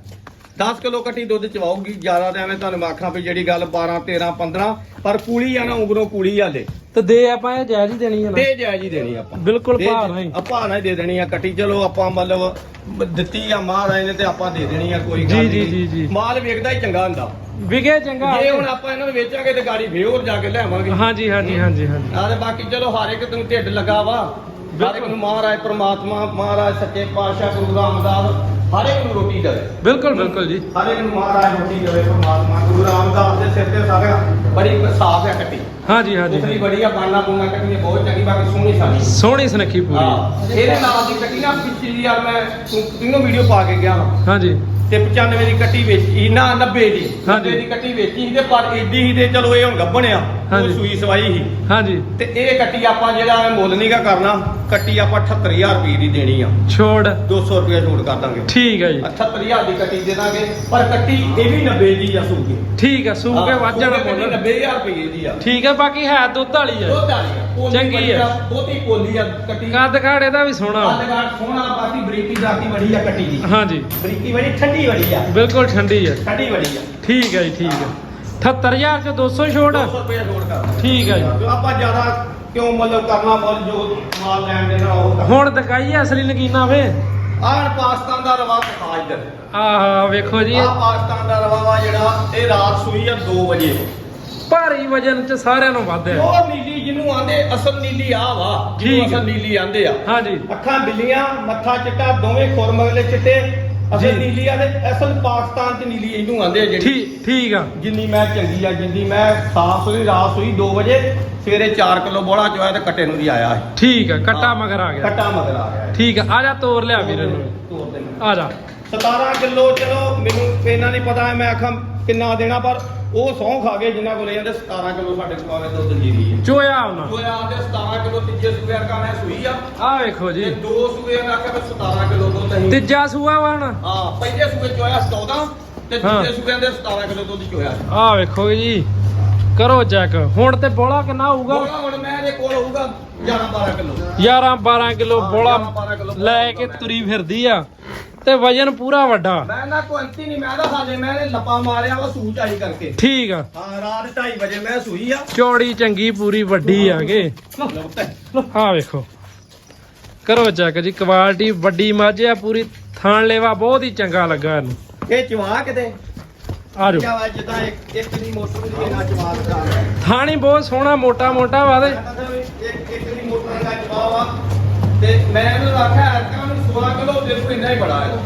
10 ਕਿਲੋ ਕੱਟੀ ਦੁੱਧ ਚਵਾਉਗੀ ਜ਼ਿਆਦਾ ਦੇਵੇਂ ਤੁਹਾਨੂੰ ਮੈਂ ਆਖਾਂ ਵੀ ਜਿਹੜੀ ਗੱਲ 12 13 15 ਪਰ ਕੂਲੀ ਆ ਨਾ ਉਂਗਰੋਂ ਕੂਲੀ ਆਲੇ ਤੇ ਦੇ ਆਪਾਂ ਇਹ ਜਾਇਜ਼ ਹੀ ਦੇਣੀ ਹੈ ਨਾ। ਤੇ ਜਾਇਜ਼ ਹੀ ਦੇਣੀ ਆਪਾਂ। ਬਿਲਕੁਲ ਦੇ- ਭਾਅ ਨਾਲ ਹੀ। ਆਪਾਂ ਨਾ ਹੀ ਦੇ ਦੇਣੀ ਆ ਕੱਟੀ ਚਲੋ ਆਪਾਂ ਮਤਲਬ ਦਿੱਤੀ ਆ ਮਹਾਰਾਜ ਨੇ ਤੇ ਆਪਾਂ ਦੇ ਦੇਣੀ ਆ ਕੋਈ ਜੀ, ਗੱਲ ਜੀ, ਨਹੀਂ। ਜੀ, ਜੀ। ਮਾਲ ਵੇਖਦਾ ਹੀ ਚੰਗਾ ਹੁੰਦਾ। ਵਿਗੇ ਚੰਗਾ ਜੇ ਹੁਣ ਆਪਾਂ ਇਹਨਾਂ ਨੂੰ ਵੇਚਾਂਗੇ ਤੇ ਗਾੜੀ ਫੇਰ ਜਾ ਕੇ ਲਿਆਵਾਂਗੇ। ਹਾਂਜੀ ਹਾਂਜੀ ਹਾਂਜੀ ਹਾਂਜੀ। ਆ ਤੇ ਬਾਕੀ ਚਲੋ ਹਰ ਇੱਕ ਨੂੰ ਢਿੱਡ ਲੱਗਾ ਵਾ। ਹਰ ਇੱਕ ਨੂੰ ਮਹਾਰਾਜ ਪ੍ਰਮਾਤਮਾ ਮਹਾਰਾਜ ਸੱਚੇ ਪਾਤਸ਼ਾਹ ਗੁਰੂ ਰਾਮਦਾਸ ਹਰ ਇੱਕ ਨੂੰ ਰੋਟੀ ਦੇਵੇ। ਬਿਲਕੁਲ ਬਿਲਕੁਲ ਜੀ। ਹਰ ਇੱਕ ਨੂੰ ਮਹਾਰਾਜ ਰੋਟੀ ਦੇਵੇ ਪ੍ਰਮਾਤਮਾ ਗੁਰੂ ਰਾਮਦਾਸ ਦੇ ਸਿਰ ਤੇ ਸਾਰੇ ਬੜੀ ਸਾਫ਼ ਹੈ ਕੱਟੀ। ਹਾਂਜੀ ਹਾਂਜੀ ਉਤਰੀ ਬੜੀ ਆ ਬਾਨਾ ਬੂਨਾ ਕੱਟੀ ਬਹੁਤ ਚੰਗੀ ਬਾਕੀ ਸੋਹਣੀ ਸਾਡੀ ਸੋਹਣੀ ਸੁਨੱਖੀ ਪੂਰੀ। ਹਾਂ ਇਹਦੇ ਨਾਲ ਦੀ ਕੱਟੀ ਨਾ ਪਿਛਲੀ ਯਾਰ ਮੈਂ ਤਿੰਨੋਂ ਵੀਡੀਓ ਪਾ ਕੇ ਗਿਆ ਵਾਂ। ਹਾਂਜੀ ਤੇ 95 ਦੀ ਕੱਟੀ ਵੇਚੀ ਨਾ 90 ਦੀ ਹਾਂਜੀ। 90 ਦੀ ਕੱਟੀ ਵੇਚੀ ਸੀ ਤੇ ਪਰ ਏਡੀ ਹੀ ਤੇ ਚਲੋ ਇਹ ਹੁਣ ਗੱਭਣਿਆ। ਉਹ ਹਾਂਜੀ। ਸੂਈ ਸਵਾਈ ਸੀ। ਹਾਂਜੀ। ਤੇ ਇਹ ਕੱਟੀ ਆਪਾਂ ਜਿਹੜਾ ਮੁੱਲ ਨਹੀਂਗਾ ਕਰਨਾ ਕੱਟੀ ਆਪਾਂ 78000 ਰੁਪਏ ਦੀ ਦੇਣੀ ਆ। ਛੋੜ। 200 ਰੁਪਏ ਛੋੜ ਕਰ ਦਾਂਗੇ। ਠੀਕ ਹੈ ਜੀ। 78000 ਦੀ ਕੱਟੀ ਦੇ ਦਾਂਗੇ ਪਰ ਕੱਟੀ ਇਹ ਵੀ 90 ਦੀ ਆ ਸੂਕੇ। ਠੀਕ ਹੈ ਸੂ ਕੇ ਵੱਧ ਜਾਣਾ ਮੁੱਲ। 90000 ਰੁਪਏ ਦੀ ਆ। ਠੀਕ ਹੈ ਬਾਕੀ ਹੈ ਦੁੱਧ ਵਾਲੀ ਹੈ ਦੁੱਧ ਵਾਲੀ ਆ। ਚੰਗੀ ਬੜੀ ਆ। ਬਹੁਤੀ ਪੋਲੀ ਆ ਕੱਟੀ। ਕੱਦ ਖਾੜੇ ਦਾ ਵੀ ਸੋਹਣਾ। ਆਦਗਾਰ ਸੋਹਣਾ ਬਾਕੀ ਬਰੀਕੀ ਦਾਤੀ ਬੜੀ ਆ ਕੱਟੀ ਦੀ। ਹਾਂਜੀ। ਬਰੀਕੀ ਬੜੀ ਠੰਡੀ ਬੜੀ ਆ। ਬਿਲਕੁਲ ਠੰਡੀ ਹੈ ਠੰਡੀ ਬੜੀ ਆ। ਠੀਕ ਹੈ ਜੀ ਠੀਕ ਹੈ 78000 ਚ 200 ਛੋੜ 200 ਰੁਪਏ ਛੋੜ ਕਰ ਦਾਂਗੇ। ਠੀਕ ਹੈ ਜੀ। ਆਪਾਂ ਜ਼ਿਆਦਾ ਕਿਉਂ ਮਤਲਬ ਕਰਨਾ ਮੁੱਲ ਜੋ ਮਾਲ ਲੈਣ ਦੇ ਨਾਲ ਉਹ ਹੁਣ ਦਿਖਾਈਏ ਅਸਲੀ ਨਗੀਨਾ ਵੇ। ਆਹ ਪਾਕਿਸਤਾਨ ਦਾ ਰਵਾ ਦਿਖਾ ਇੱਧਰ। ਆਹ ਵੇਖੋ ਜੀ। ਆਹ ਪਾਕਿਸਤਾਨ ਦਾ ਰਵਾ ਵਾ ਜਿਹੜਾ ਇਹ ਰਾਤ ਸੂਈ ਆ 2 ਵਜੇ। ਭਾਰੀ ਵਜਨ ਚ ਸਾਰਿਆਂ ਨੂੰ ਵੱਧ ਹੈ। ਉਹ ਨੀਲੀ ਜਿਹਨੂੰ ਆਂਦੇ ਅਸਲ ਨੀਲੀ ਆ ਵਾ ਜਿਹਨੂੰ। ਅਸਲ ਨੀਲੀ ਆਂਦੇ ਆ। ਹਾਂਜੀ। ਅੱਖਾਂ ਬਿੱਲੀਆਂ ਮੱਥਾ ਚਿੱਟਾ ਦੋਵੇਂ ਖੁਰ ਮਗਲੇ ਚਿੱਟੇ। ਜੀ। ਅਸਲ ਨੀਲੀ ਆ ਤੇ ਅਸਲ ਪਾਕਿਸਤਾਨ ਚ ਨੀਲੀ ਇਹਨੂੰ ਆਂਦੇ ਆ ਜਿਹੜੀ ਠੀਕ ਠੀਕ ਆ ਜਿੰਨੀ ਮੈਂ ਚੰਗੀ ਆ ਜਿੰਦੀ ਮੈਂ ਸਾਫ਼ ਸੁਥਰੀ ਰਾਤ ਸੂਈ 2 ਵਜੇ ਸਵੇਰੇ 4 ਕਿਲੋ ਬੋਲਾ ਚੋਇਆ ਤੇ ਕੱਟੇ ਨੂੰ ਦੀ ਆਇਆ ਹੈ ਠੀਕ ਆ ਕੱਟਾ ਮਗਰ ਆ ਗਿਆ ਕੱਟਾ ਮਗਰ ਆ ਗਿਆ। ਠੀਕ ਆ ਆ ਜਾ ਤੋਰ ਲਿਆ ਵੀਰ ਨੂੰ ਤੋਰ ਦੇ। ਆ ਜਾ 17 ਕਿਲੋ ਚਲੋ ਮੈਨੂੰ ਇਹਨਾਂ ਨਹੀਂ ਪਤਾ ਮੈਂ ਆਖਾਂ ਕਿੰਨਾ ਦੇਣਾ ਪਰ ਉਹ ਸੌਂ ਖਾ ਗਏ ਜਿਨ੍ਹਾਂ ਕੋਲ ਜਾਂਦੇ 17 ਕਿਲੋ ਸਾਡੇ ਕੋਲ ਆਵੇ ਦੁੱਧ ਜੀਰੀ ਹੈ। ਚੋਇਆ ਉਹਨਾਂ। ਉਹ ਆਂਦੇ 17 ਕਿਲੋ ਤੀਜੇ ਸੂਏ ਦਾ ਮੈਂ ਸੂਈ ਆ। ਆ ਵੇਖੋ ਤੇ ਜੀ ਦੋ ਸੂਏ ਦਾ ਮੈਂ 17 ਕਿਲੋ ਦੁੱਧ ਅਸੀਂ ਤੀਜਾ ਸੂਆ ਵਾ ਹੁਣ। ਹਾਂ ਪਹਿਲੇ ਸੂਏ ਚੋਇਆ 14 ਤੇ ਹਾਂ। ਦੂਜੇ ਸੂਏ ਦੇ 17 ਕਿਲੋ ਦੁੱਧ ਚੋਇਆ ਆ ਵੇਖੋ ਜੀ। ਕਰੋ ਚੈੱਕ। ਹੁਣ ਤੇ ਬੋਲਾ ਕਿੰਨਾ ਹੋਊਗਾ? ਬੋਲਾ ਹੁਣ ਮੈਂ ਇਹਦੇ ਕੋਲ ਹੋਊਗਾ 11 12 ਕਿਲੋ। 11 12 ਕਿਲੋ ਹਾਂ, ਬੋਲਾ 11 ਕਿਲੋ ਲੈ ਕੇ ਤੁਰੀ ਫਿਰਦੀ ਆ। ਤੇ ਵਜਨ ਪੂਰਾ ਵੱਡਾ। ਮੈਂ ਨਾ ਕੋਈ ਅੰਤੀ ਨਹੀਂ ਮੈਂ ਤਾਂ ਹਾਲੇ ਮੈਂ ਇਹਨੇ ਲੱਪਾ ਮਾਰਿਆ ਵਾ ਸੂਚ ਆਈ ਕਰਕੇ। ਠੀਕ ਆ। ਹਾਂ ਰਾਤ 2:30 ਵਜੇ ਮੈਂ ਸੂਈ ਆ। ਚੌੜੀ ਚੰਗੀ ਪੂਰੀ ਵੱਡੀ ਆਗੇ ਆ ਵੇਖੋ। ਕਰੋ ਚੈੱਕ ਜੀ ਕੁਆਲਿਟੀ ਵੱਡੀ ਮੱਝ ਆ ਪੂਰੀ ਥਾਣ ਲੈਵਾ ਬਹੁਤ ਹੀ ਚੰਗਾ ਲੱਗਾ ਇਹਨੂੰ। ਇਹ ਚਵਾ ਕਿਤੇ ਆ ਜਾਓ। ਕਿਆ ਵਾ ਜਿੱਦਾਂ ਇੱਕ ਇੱਕ ਦੀ ਮੋਟਰ ਦੀ ਨਾਲ ਚਵਾ ਦਿੱਤਾ ਥਾਣੀ ਬਹੁਤ ਸੋਹਣਾ ਮੋਟਾ ਮੋਟਾ ਵਾ ਤੇ। ਇੱਕ ਇੱਕ ਦੀ ਮੋਟਰ ਦਾ ਚਵਾ ਵਾ ਤੇ ਮੈਂ ਇਹਨੂੰ ਆਖਿਆ ਐਰਕਾਂ ਨੂੰ 16 ਕਿਲੋ ਦੇ ਤੂੰ ਇੰਨਾ ਹੀ ਬੜਾ ਹੈ।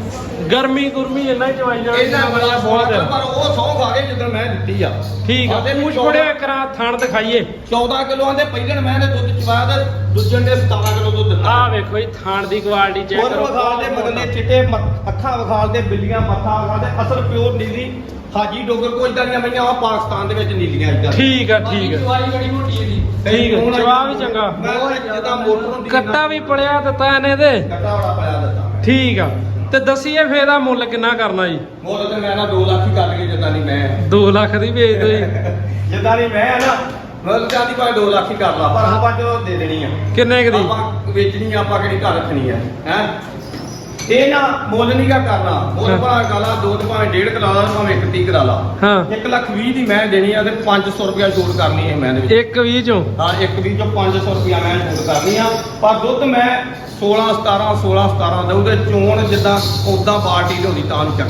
ਗਰਮੀ ਗੁਰਮੀ ਇੰਨਾ ਹੀ ਚਵਾਈ ਜਾਣੀ। ਇੰਨਾ ਬੜਾ ਬਹੁਤ ਆ। ਪਰ ਉਹ ਸੌ ਖਾ ਕੇ ਜਦੋਂ ਮੈਂ ਦਿੱਤੀ ਆ। ਠੀਕ ਆ। ਆਂਦੇ ਵੀ ਪੂਛ ਫੜਿਆ ਕਰਾਂ ਥਾਣ ਦਿਖਾਈਏ। 14 ਕਿਲੋ ਆਂਦੇ ਪਹਿਲਣ ਮੈਂ ਇਹਨੇ ਦੁੱਧ ਚਵਾਇਆ ਤੇ ਦੂਜਣ ਨੇ 17 ਕਿਲੋ ਦੁੱਧ ਦਿੱਤਾ ਆ ਵੇਖੋ ਜੀ ਥਾਣ ਦੀ ਕੁਆਲਿਟੀ ਚੈੱਕ ਹੋਰ ਕਰੋ। ਵਿਖਾਲ ਦੇ ਮਗਲੇ ਚਿੱਟੇ ਮ- ਅੱਖਾਂ ਵਿਖਾਲ ਦੇ ਬਿੱਲੀਆਂ ਮੱਥਾ ਵਿਖਾਲ ਦੇ ਅਸਲ ਪਿਓਰ ਨੀਲੀ ਹਾਜੀ ਡੋਗਰ ਕੋਈ ਇਦਾਂ ਦੀਆਂ ਮਈਆਂ ਆ ਪਾਕਿਸਤਾਨ ਦੇ ਵਿੱਚ ਨੀਲੀਆਂ ਇਦਾਂ ਠੀਕ ਆ ਠੀਕ ਆ। ਚਵਾਈ ਬੜੀ ਮੋਟੀ ਇਹਦੀ ਠੀਕ ਹੈ, ਜਵਾਬ ਵੀ ਚੰਗਾ। ਮੈਂ ਜਿੱਦਾਂ ਮੋਟਰ ਹੁੰਦੀ ਕੱਟਾ ਵੀ ਪੜਿਆ ਦਿੱਤਾ ਇਹਨੇ ਤੇ। ਕੱਟਾ ਬੜਾ ਪਾਇਆ ਦਿੱਤਾ। ਠੀਕ ਆ। ਤੇ ਦਸੀਏ ਫੇਰ ਦਾ ਮੁੱਲ ਕਿੰਨਾ ਕਰਨਾ ਜੀ? ਮੁੱਲ ਤੇ ਮੈਂ ਨਾ 2 ਲੱਖ ਹੀ ਕਰ ਲਈਏ ਜਿੱਦਾਂ ਨਹੀਂ ਮੈਂ 2 ਲੱਖ ਦੀ ਵੇਚ ਦੋ ਜੀ। ਜਿੱਦਾਂ ਦੀ ਮੈਂ ਆ ਨਾ ਮਤਲਬ ਚਾਹਦੀ ਭਾਵੇਂ 2 ਲੱਖ ਹੀ ਕਰ ਲਾ ਪਰ ਆਪਾਂ ਚਲੋ ਦੇ ਦੇਣੀ ਆ। ਕਿੰਨੇ ਕੁ ਦੀ? ਆਪਾਂ ਵੇਚਣੀ ਆ ਆਪਾਂ ਕਿਹੜੀ ਘਰ ਰੱਖਣੀ ਆ ਹੈ? ਇਹ ਨਾ ਮੁੱਲ ਨਹੀਂ ਗਾ ਕਰਨਾ। ਮੁੱਲ ਹਾਂ। ਭਾਵੇਂ ਕਾਲਾ ਦੋ ਤੇ ਭਾਵੇਂ ਡੇਢ ਕਰਾ ਲਾ ਭਾਵੇਂ ਇੱਕ ਤੀਹ ਕਰਾ ਲਾ। ਹਾਂ। 1 ਲੱਖ 20 ਦੀ ਮੈਂ ਦੇਣੀ ਆ ਤੇ 500 ਰੁਪਇਆ ਛੋਟ ਕਰਨੀ ਹੈ ਮੈਂ ਦੇ ਵਿੱਚ। ਇੱਕ 20 ਚੋਂ? ਹਾਂ ਇੱਕ ਵੀ ਚੋਂ 500 ਰੁਪਇਆ ਮੈਂ ਛੋਟ ਕਰਨੀ ਆ। ਪਰ ਦੁੱਧ ਮੈਂ 16 17 16 17 ਦਊ ਤੇ ਚੋਣ ਜਿੱਦਾਂ ਉਦਾਂ ਪਾਰਟੀ ਦੇ ਹੁੰਦੀ ਤਾਂ ਨੂੰ ਚੱਕ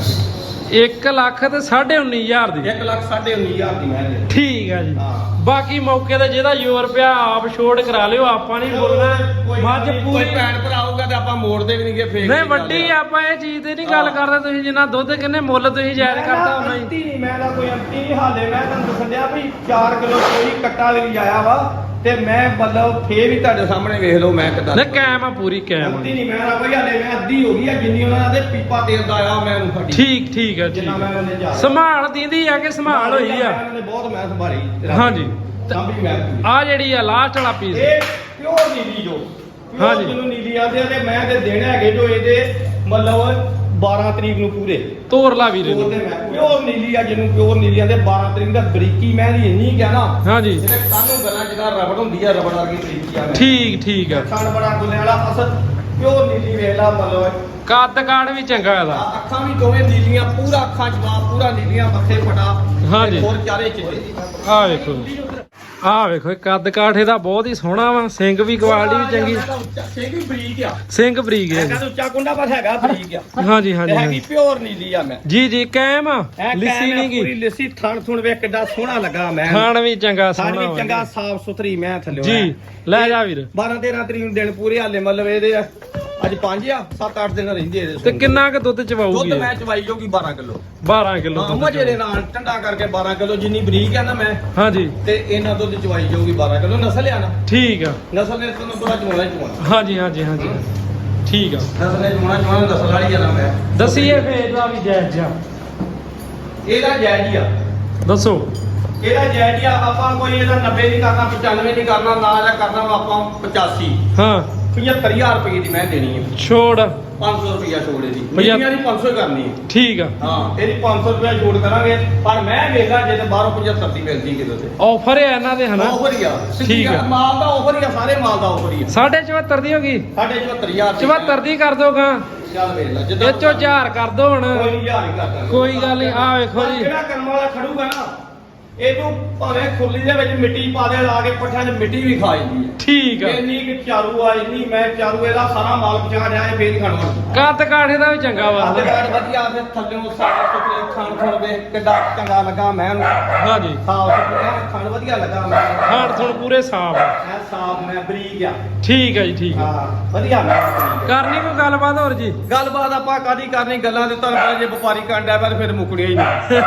1 ਲੱਖ ਤੇ 19500 ਦੀ। 1 ਲੱਖ 19500 ਦੀ ਮੈਂ ਦੇ। ਠੀਕ ਆ ਜੀ। ਹਾਂ। ਬਾਕੀ ਮੌਕੇ ਤੇ ਜਿਹਦਾ ਯੂਰ ਪਿਆ ਆਪ ਛੋੜ ਕਰਾ ਲਿਓ ਆਪਾਂ ਨਹੀਂ ਬੋਲਣਾ। ਮੱਝ ਪੂਰੀ ਭੈਣ ਭਰਾ ਆਊਗਾ ਤੇ ਆਪਾਂ ਮੋੜਦੇ ਵੀ ਨਹੀਂਗੇ ਫੇਕ ਨਹੀਂ ਵੱਡੀ ਆਪਾਂ ਇਹ ਚੀਜ਼ ਤੇ ਨਹੀਂ ਗੱਲ। ਕਰਦੇ ਤੁਸੀਂ ਜਿੰਨਾ ਦੁੱਧ ਕਿੰਨੇ ਮੁੱਲ ਤੁਸੀਂ ਜਾਇਜ਼ ਕਰਤਾ ਉਹਨਾਂ ਹੀ ਨਹੀਂ ਮੈਂ ਨਾ ਕੋਈ ਅੰਤੀ ਹਾਲੇ ਮੈਂ ਤੁਹਾਨੂੰ ਦੱਸਣ ਦਿਆ ਵੀ 4 ਕਿਲੋ ਕੋਈ ਕੱਟਾ ਲਈ ਆਇਆ ਵਾ। ਤੇ ਮੈਂ ਮਤਲਬ ਫੇਰ ਵੀ ਤੁਹਾਡੇ ਸਾਹਮਣੇ ਵੇਖ ਲਓ ਮੈਂ ਕਿਦਾਂ ਨਹੀਂ ਕਾਇਮ ਆ ਪੂਰੀ ਅੰਤੀ ਆ। ਨਹੀਂ ਮੈਂ ਨਾ ਕੋਈ ਹਾਲੇ ਮੈਂ ਅੱਧੀ ਹੋ ਗਈ ਆ ਜਿੰਨੀ ਉਹਨਾਂ ਦੇ ਪੀਪਾ ਤੇਲ ਦਾ ਮੈਂ ਉਹਨੂੰ ਫੜੀ ਠੀਕ ਠੀਕ ਆ ਜਿੰਨਾ ਮੈਂ ਠੀਕ ਉਹਨੇ ਜਾ ਸੰਭਾਲ ਦੀਦੀ ਆ ਕਿ ਸੰਭਾਲ ਹੋਈ ਆ ਮੈਂ ਉਹਨੇ ਬਹੁਤ ਮੈਂ ਸੰਭਾਲੀ ਹਾਂਜੀ। ਸੰਭੀ ਮੈਂ ਪੂਰੀ। ਆ ਜਿਹੜੀ ਆ ਲਾਸਟ ਵਾਲਾ ਪੀਸ ਇਹ ਪਿਓਰ ਨੀਲੀ ਜੋ ਹਾਂਜੀ। ਹਾਂਜੀ ਜਿਹਨੂੰ ਨੀਲੀ ਆਂਦੇ ਆ ਤੇ ਮੈਂ ਤੇ ਦੇਣੇ ਹੈਗੇ ਜੋ ਇਹਦੇ ਮਤਲਬ 12 ਤਰੀਕ ਨੂੰ ਪੂਰੇ। ਤੋਰ ਲਾ ਵੀਰੇ ਉਹਦੇ ਨੂੰ ਮੈਂ ਪਿਓਰ ਨੀਲੀ ਆ ਜਿਹਨੂੰ ਪਿਓਰ ਨੀਲੀ ਆਂਦੇ 12 ਤਰੀਕ ਦਾ ਬਰੀਕੀ ਮੈਂ ਦੀ ਇੰਨੀ ਕਿਹਾ ਨਾ ਹਾਂਜੀ। ਇਹਦੇ ਕਾਨੂੰ ਗੱਲਾਂ ਜਿੱਦਾਂ ਰਬੜ ਹੁੰਦੀ ਆ ਰਬੜ ਵਰਗੀ ਬਰੀਕੀ ਆ। ਮੈਂ ਠੀਕ ਠੀਕ ਆ। ਖਾਣ ਬੜਾ ਗੁੱਲੇ ਵਾਲਾ ਅਸਲ ਪਿਓਰ ਨੀਲੀ ਵੇਖ ਲਾ ਮਤਲਬ ਕੱਦ ਕਾੜ ਵੀ ਚੰਗਾ ਆ ਅੱਖਾਂ ਵੀ ਦੋਵੇਂ ਨੀਲੀਆਂ ਪੂਰਾ ਅੱਖਾਂ ਜਵਾਬ ਪੂਰਾ ਨੀਲੀਆਂ ਮੱਥੇ ਫਟਾ ਹਾਂਜੀ। ਤੇ ਹੋਰ ਚਾਰੇ ਚਿੱਟੇ। ਆ ਵੇਖੋ। ਆ ਵੇਖੋ ਇਹ ਕੱਦ ਕਾਠ ਇਹਦਾ ਬਹੁਤ ਹੀ ਸੋਹਣਾ ਵਾ ਸਿੰਘ ਵੀ ਕੁਆਲਿਟੀ ਵੀ ਚੰਗੀ। ਸਿੰਘ ਵੀ ਬਰੀਕ ਆ। ਸਿੰਘ ਬਰੀਕ ਹੈ ਕਹਿੰਦਾ ਉੱਚਾ ਕੁੰਡਾ ਪਰ ਹੈਗਾ ਬਰੀਕ ਆ। ਹਾਂਜੀ ਹਾਂਜੀ ਹੈਗੀ। ਪਿਓਰ ਨੀਲੀ ਆ ਮੈਂ। ਜੀ ਜੀ ਐ ਲਿੱਸੀ ਨਹੀਂ ਪੂਰੀ ਗਈ ਲਿੱਸੀ ਥਣ ਥੁਣ ਵੇਖ ਕਿੱਡਾ ਸੋਹਣਾ ਲੱਗਾ ਮੈਂ। ਖਾਣ ਵੀ ਚੰਗਾ ਸੋਹਣਾ ਵੀ ਵਾ। ਚੰਗਾ ਸਾਫ਼ ਸੁਥਰੀ ਮੈਂ ਥੱਲੇ ਜੀ ਲੈ ਜਾ ਵੀਰ। 12 13 ਤਰੀਕ ਨੂੰ ਦਿਨ ਪੂਰੇ ਹਾਲੇ ਮਤਲਬ ਇਹਦੇ ਆ, ਅੱਜ 5 ਆ 7 8 ਦਿਨ ਰਹਿੰਦੇ ਇਹਦੇ ਤੇ ਕਿੰਨਾ ਕੁ ਦੁੱਧ ਦੁੱਧ ਚਵਾਊਗੀ ਮੈਂ ਚਵਾਈ ਜਾਊਗੀ 12 ਕਿਲੋ। 12 ਕਿਲੋ ਹਾਂ ਮਜੇ ਦੇ ਨਾਲ ਠੰਡਾ ਕਰਕੇ 12 ਕਿਲੋ ਜਿੰਨੀ ਬਰੀਕ ਆ ਨਾ ਮੈਂ ਹਾਂਜੀ। ਤੇ ਇਹਨਾਂ ਦੁੱਧ ਚਵਾਈ ਜਾਊਗੀ 12 ਕਿਲੋ। ਨਸਲ ਆ ਨਾ? ਠੀਕ ਆ। ਨਸਲ ਨੇ ਤੁਹਾਨੂੰ ਬੜਾ ਚਵਾਉਣਾ ਹੀ ਚਵਾਉਣਾ। ਹਾਂਜੀ ਹਾਂਜੀ ਹਾਂਜੀ। ਠੀਕ ਆ। ਨਸਲ ਨੇ ਚਵਾਉਣਾ ਚਵਾਉਣਾ ਨਸਲ ਵਾਲੀ ਆ ਨਾ ਮੈਂ। ਦਸੀਏ ਫੇਰ ਦਾ ਵੀ ਜਾਇਜ਼ ਜਾ ਇਹਦਾ ਜਾਇਜ਼ ਹੀ ਆ। ਦੱਸੋ। ਇਹਦਾ ਜਾਇਜ਼ ਹੀ ਆ ਆਪਾਂ ਕੋਈ ਇਹਦਾ 90 ਨਹੀਂ ਕਰਨਾ 95 ਨਹੀਂ ਕਰਨਾ ਨਾ ਇਹਦਾ ਕਰਨਾ ਵਾ ਆਪਾਂ 85 ਹਾਂ। 75000 ਰੁਪਏ ਦੀ ਮੈਂ ਦੇਣੀ ਹੈ। ਛੋੜ। 500 ਰੁਪਇਆ ਛੋੜ ਇਹਦੀ। ਪੰਜਾਹ- ਮੀਡੀਆ ਦੀ 500 ਹੀ ਕਰਨੀ ਹੈ। ਠੀਕ ਆ। ਹਾਂ ਇਹਦੀ 500 ਰੁਪਇਆ ਛੋੜ ਕਰਾਂਗੇ ਪਰ ਮੈਂ ਵੇਖਦਾ ਜੇ ਤੇ ਬਾਹਰੋਂ 75 ਦੀ ਮਿਲਦੀ ਕਿਲੋ ਤੇ। ਆਫਰ ਹੈ ਇਹਨਾਂ ਦੇ ਹਨਾ? ਆਫਰ ਹੀ ਆ। ਸਿੱਧੀ ਠੀਕ ਆ। ਗੱਲ, ਮਾਲ ਦਾ ਆਫਰ ਹੀ ਆ ਸਾਰੇ ਮਾਲ ਦਾ ਆਫਰ ਹੀ ਆ। ਸਾਢੇ 74 ਦੀ ਹੋ ਗਈ? ਸਾਡੇ 74000 74 ਦੀ। ਕਰ ਦੋਗਾ ਚੱਲ ਵੇਖ ਲੈ ਇਹ ਚੋਂ 1000 ਕਰ ਦੋ ਹੁਣ। ਕੋਈ ਨਹੀਂ ਹੀ ਗੱਲ ਨਹੀਂ ਆ ਵੇਖੋ ਜੀ। ਜਿਹੜਾ ਕਰਮ ਵਾਲਾ ਖੜੂਗਾ ਨਾ ਇਹ ਤੋਂ ਭਾਵੇਂ ਖੁਰਲੀ ਦੇ ਵਿੱਚ ਮਿੱਟੀ ਪਾ ਦੇ ਲਾ ਕੇ ਪੱਠਿਆਂ 'ਚ ਮਿੱਟੀ ਵੀ ਖਾ ਜਾਂਦੀ ਹੈ। ਠੀਕ ਆ। ਇੰਨੀ ਕਿ ਚਾਰੂ ਆ ਇੰਨੀ ਮੈਂ ਚਾਰੂ ਇਹਦਾ ਸਾਰਾ ਮਾਲ ਪਛਾਣ ਰਿਹਾ ਇਹ ਫੇਰ ਖਾਣਾ ਕੱਦ ਕਾਠੇ ਦਾ ਵੀ ਚੰਗਾ ਵਾ। ਆਦੇ ਘਰ ਵਧੀਆ ਫਿਰ ਥੱਲੇੋਂ ਸਾਫ਼ ਸੁਥਰੇ ਖਾਣ ਖੁਣ ਵੇ ਕਿੱਡਾ ਚੰਗਾ ਲੱਗਾ ਮੈਂ ਉਹਨੂੰ। ਹਾਂਜੀ। ਸਾਫ਼ ਸੁਥਰਾ ਖਾਣ ਵਧੀਆ ਲੱਗਾ ਮੈਂ। ਹਾੜ ਥਣ ਪੂਰੇ ਸਾਫ਼ ਆ। ਮੈਂ ਸਾਫ਼ ਮੈਂ ਬਰੀਕ ਆ। ਠੀਕ ਹੈ ਜੀ ਠੀਕ ਹੈ ਹਾਂ ਵਧੀਆ ਮੈਂ। ਆ। ਕਰਨੀ ਕੋਈ ਗੱਲਬਾਤ ਹੋਰ ਜੀ? ਗੱਲਬਾਤ ਆਪਾਂ ਕਾਦੀ ਕਰਨੀ ਗੱਲਾਂ ਦੇ ਤੁਹਾਨੂੰ ਪਤਾ ਜੇ ਵਪਾਰੀ ਕਾਂਡਾ ਪਰ ਫਿਰ ਮੁੱਕਣੀਆਂ ਹੀ ਨਹੀਂ।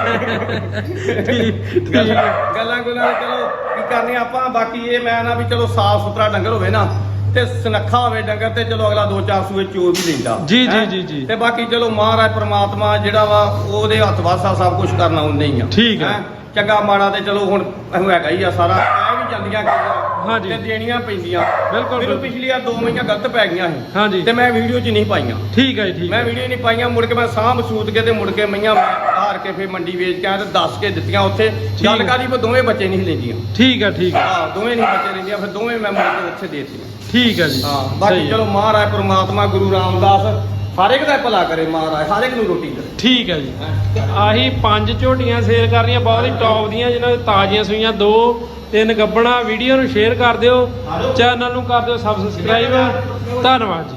ਠੀਕ। ਗੱਲਾਂ ਚਲੋ ਕੀ ਕਰਨੀ ਆਪਾਂ ਬਾਕੀ ਇਹ ਮੈਂ ਨਾ ਵੀ ਚਲੋ ਸਾਫ਼ ਸੁਥਰਾ ਡੰਗਰ ਹੋਵੇ ਨਾ ਤੇ ਸੁਨੱਖਾ ਹੋਵੇ ਡੰਗਰ ਤੇ ਚਲੋ ਅਗਲਾ ਦੋ ਚਾਰ ਸੂਏ ਚੋਰ ਵੀ ਲੈਂਦਾ ਜੀ, ਜੀ, ਹੈਂ? ਜੀ, ਜੀ। ਤੇ ਬਾਕੀ ਚਲੋ ਮਹਾਰਾਜ ਪ੍ਰਮਾਤਮਾ ਜਿਹੜਾ ਵਾ ਉਹਦੇ ਹੱਥ ਵਾਸਾ ਸਭ ਕੁਝ ਕਰਨਾ ਉਹਨੇ ਹੀ ਆ ਠੀਕ। ਹੈਂ? ਚੰਗਾ ਮਾੜਾ ਤੇ ਚਲੋ ਹੁਣ ਹੈਗਾ ਹੀ ਆ ਸਾਰਾ ਜਾਂਦੀਆਂ ਕਈਆਂ ਹਾਂਜੀ। ਤੇ ਦੇਣੀਆਂ ਪੈਂਦੀਆਂ। ਬਿਲਕੁਲ, ਮੈਨੂੰ ਬਿਲਕੁਲ। ਪਿਛਲੀ ਵਾਰ ਦੋ ਮਹੀਨੇ ਗਲਤ ਪੈ ਗਈਆਂ ਸੀ ਹਾਂਜੀ। ਤੇ ਮੈਂ ਵੀਡੀਓ 'ਚ ਨਹੀਂ ਪਾਈਆਂ। ਠੀਕ ਹੈ ਜੀ ਠੀਕ ਮੈਂ ਹੈ। ਵੀਡੀਓ ਨਹੀਂ ਪਾਈਆਂ ਮੁੜ ਕੇ ਮੈਂ ਸਾਂਭ ਸੂਤ ਕੇ ਤੇ ਮੁੜ ਕੇ ਮਈਆਂ ਹਾਰ ਕੇ ਫੇਰ ਮੰਡੀ ਵੇਚ ਕੇ ਆਇਆ ਤੇ ਦੱਸ ਕੇ ਦਿੱਤੀਆਂ। ਉੱਥੇ ਗੱਲ ਕਰੀ ਪਰ ਦੋਵੇਂ ਬੱਚੇ ਨਹੀਂ ਲੈਂਦੀਆਂ। ਠੀਕ ਹੈ ਠੀਕ ਹੈ। ਹਾਂ ਦੋਵੇਂ ਨਹੀਂ ਬੱਚੇ ਲੈਂਦੀਆਂ ਫਿਰ ਦੋਵੇਂ ਮੈਂ ਮੁੜ ਕੇ ਉੱਥੇ ਦੇ ਦਿੱਤੀਆਂ। ਠੀਕ ਹੈ ਜੀ। ਹਾਂ ਬਾਕੀ ਸਹੀ ਹੈ। ਚਲੋ ਮਹਾਰਾਜ ਪ੍ਰਮਾਤਮਾ ਗੁਰੂ ਰਾਮਦਾਸ ਹਰ ਇੱਕ ਦਾ ਭਲਾ ਕਰੇ ਮਹਾਰਾਜ ਹਰ ਇੱਕ ਨੂੰ ਰੋਟੀ ਦੇ ਠੀਕ ਹੈ ਜੀ। ਆਹੀ ਪੰਜ ਝੋਟੀਆਂ ਸੇਲ ਕਰਨੀਆਂ ਬਹੁਤ ਹੀ ਟੌਪ ਦੀਆਂ ਜਿਨ੍ਹਾਂ ਦੇ ਤਾਜ਼ੀਆਂ ਸੂਈਆਂ ਦੋ ਤਿੰਨ ਗੱਬਣਾ ਵੀਡੀਓ ਨੂੰ ਸ਼ੇਅਰ ਕਰ ਦਿਓ ਚੈਨਲ ਨੂੰ ਕਰ ਦਿਓ ਸਬਸਕ੍ਰਾਈਬ। ਧੰਨਵਾਦ ਜੀ।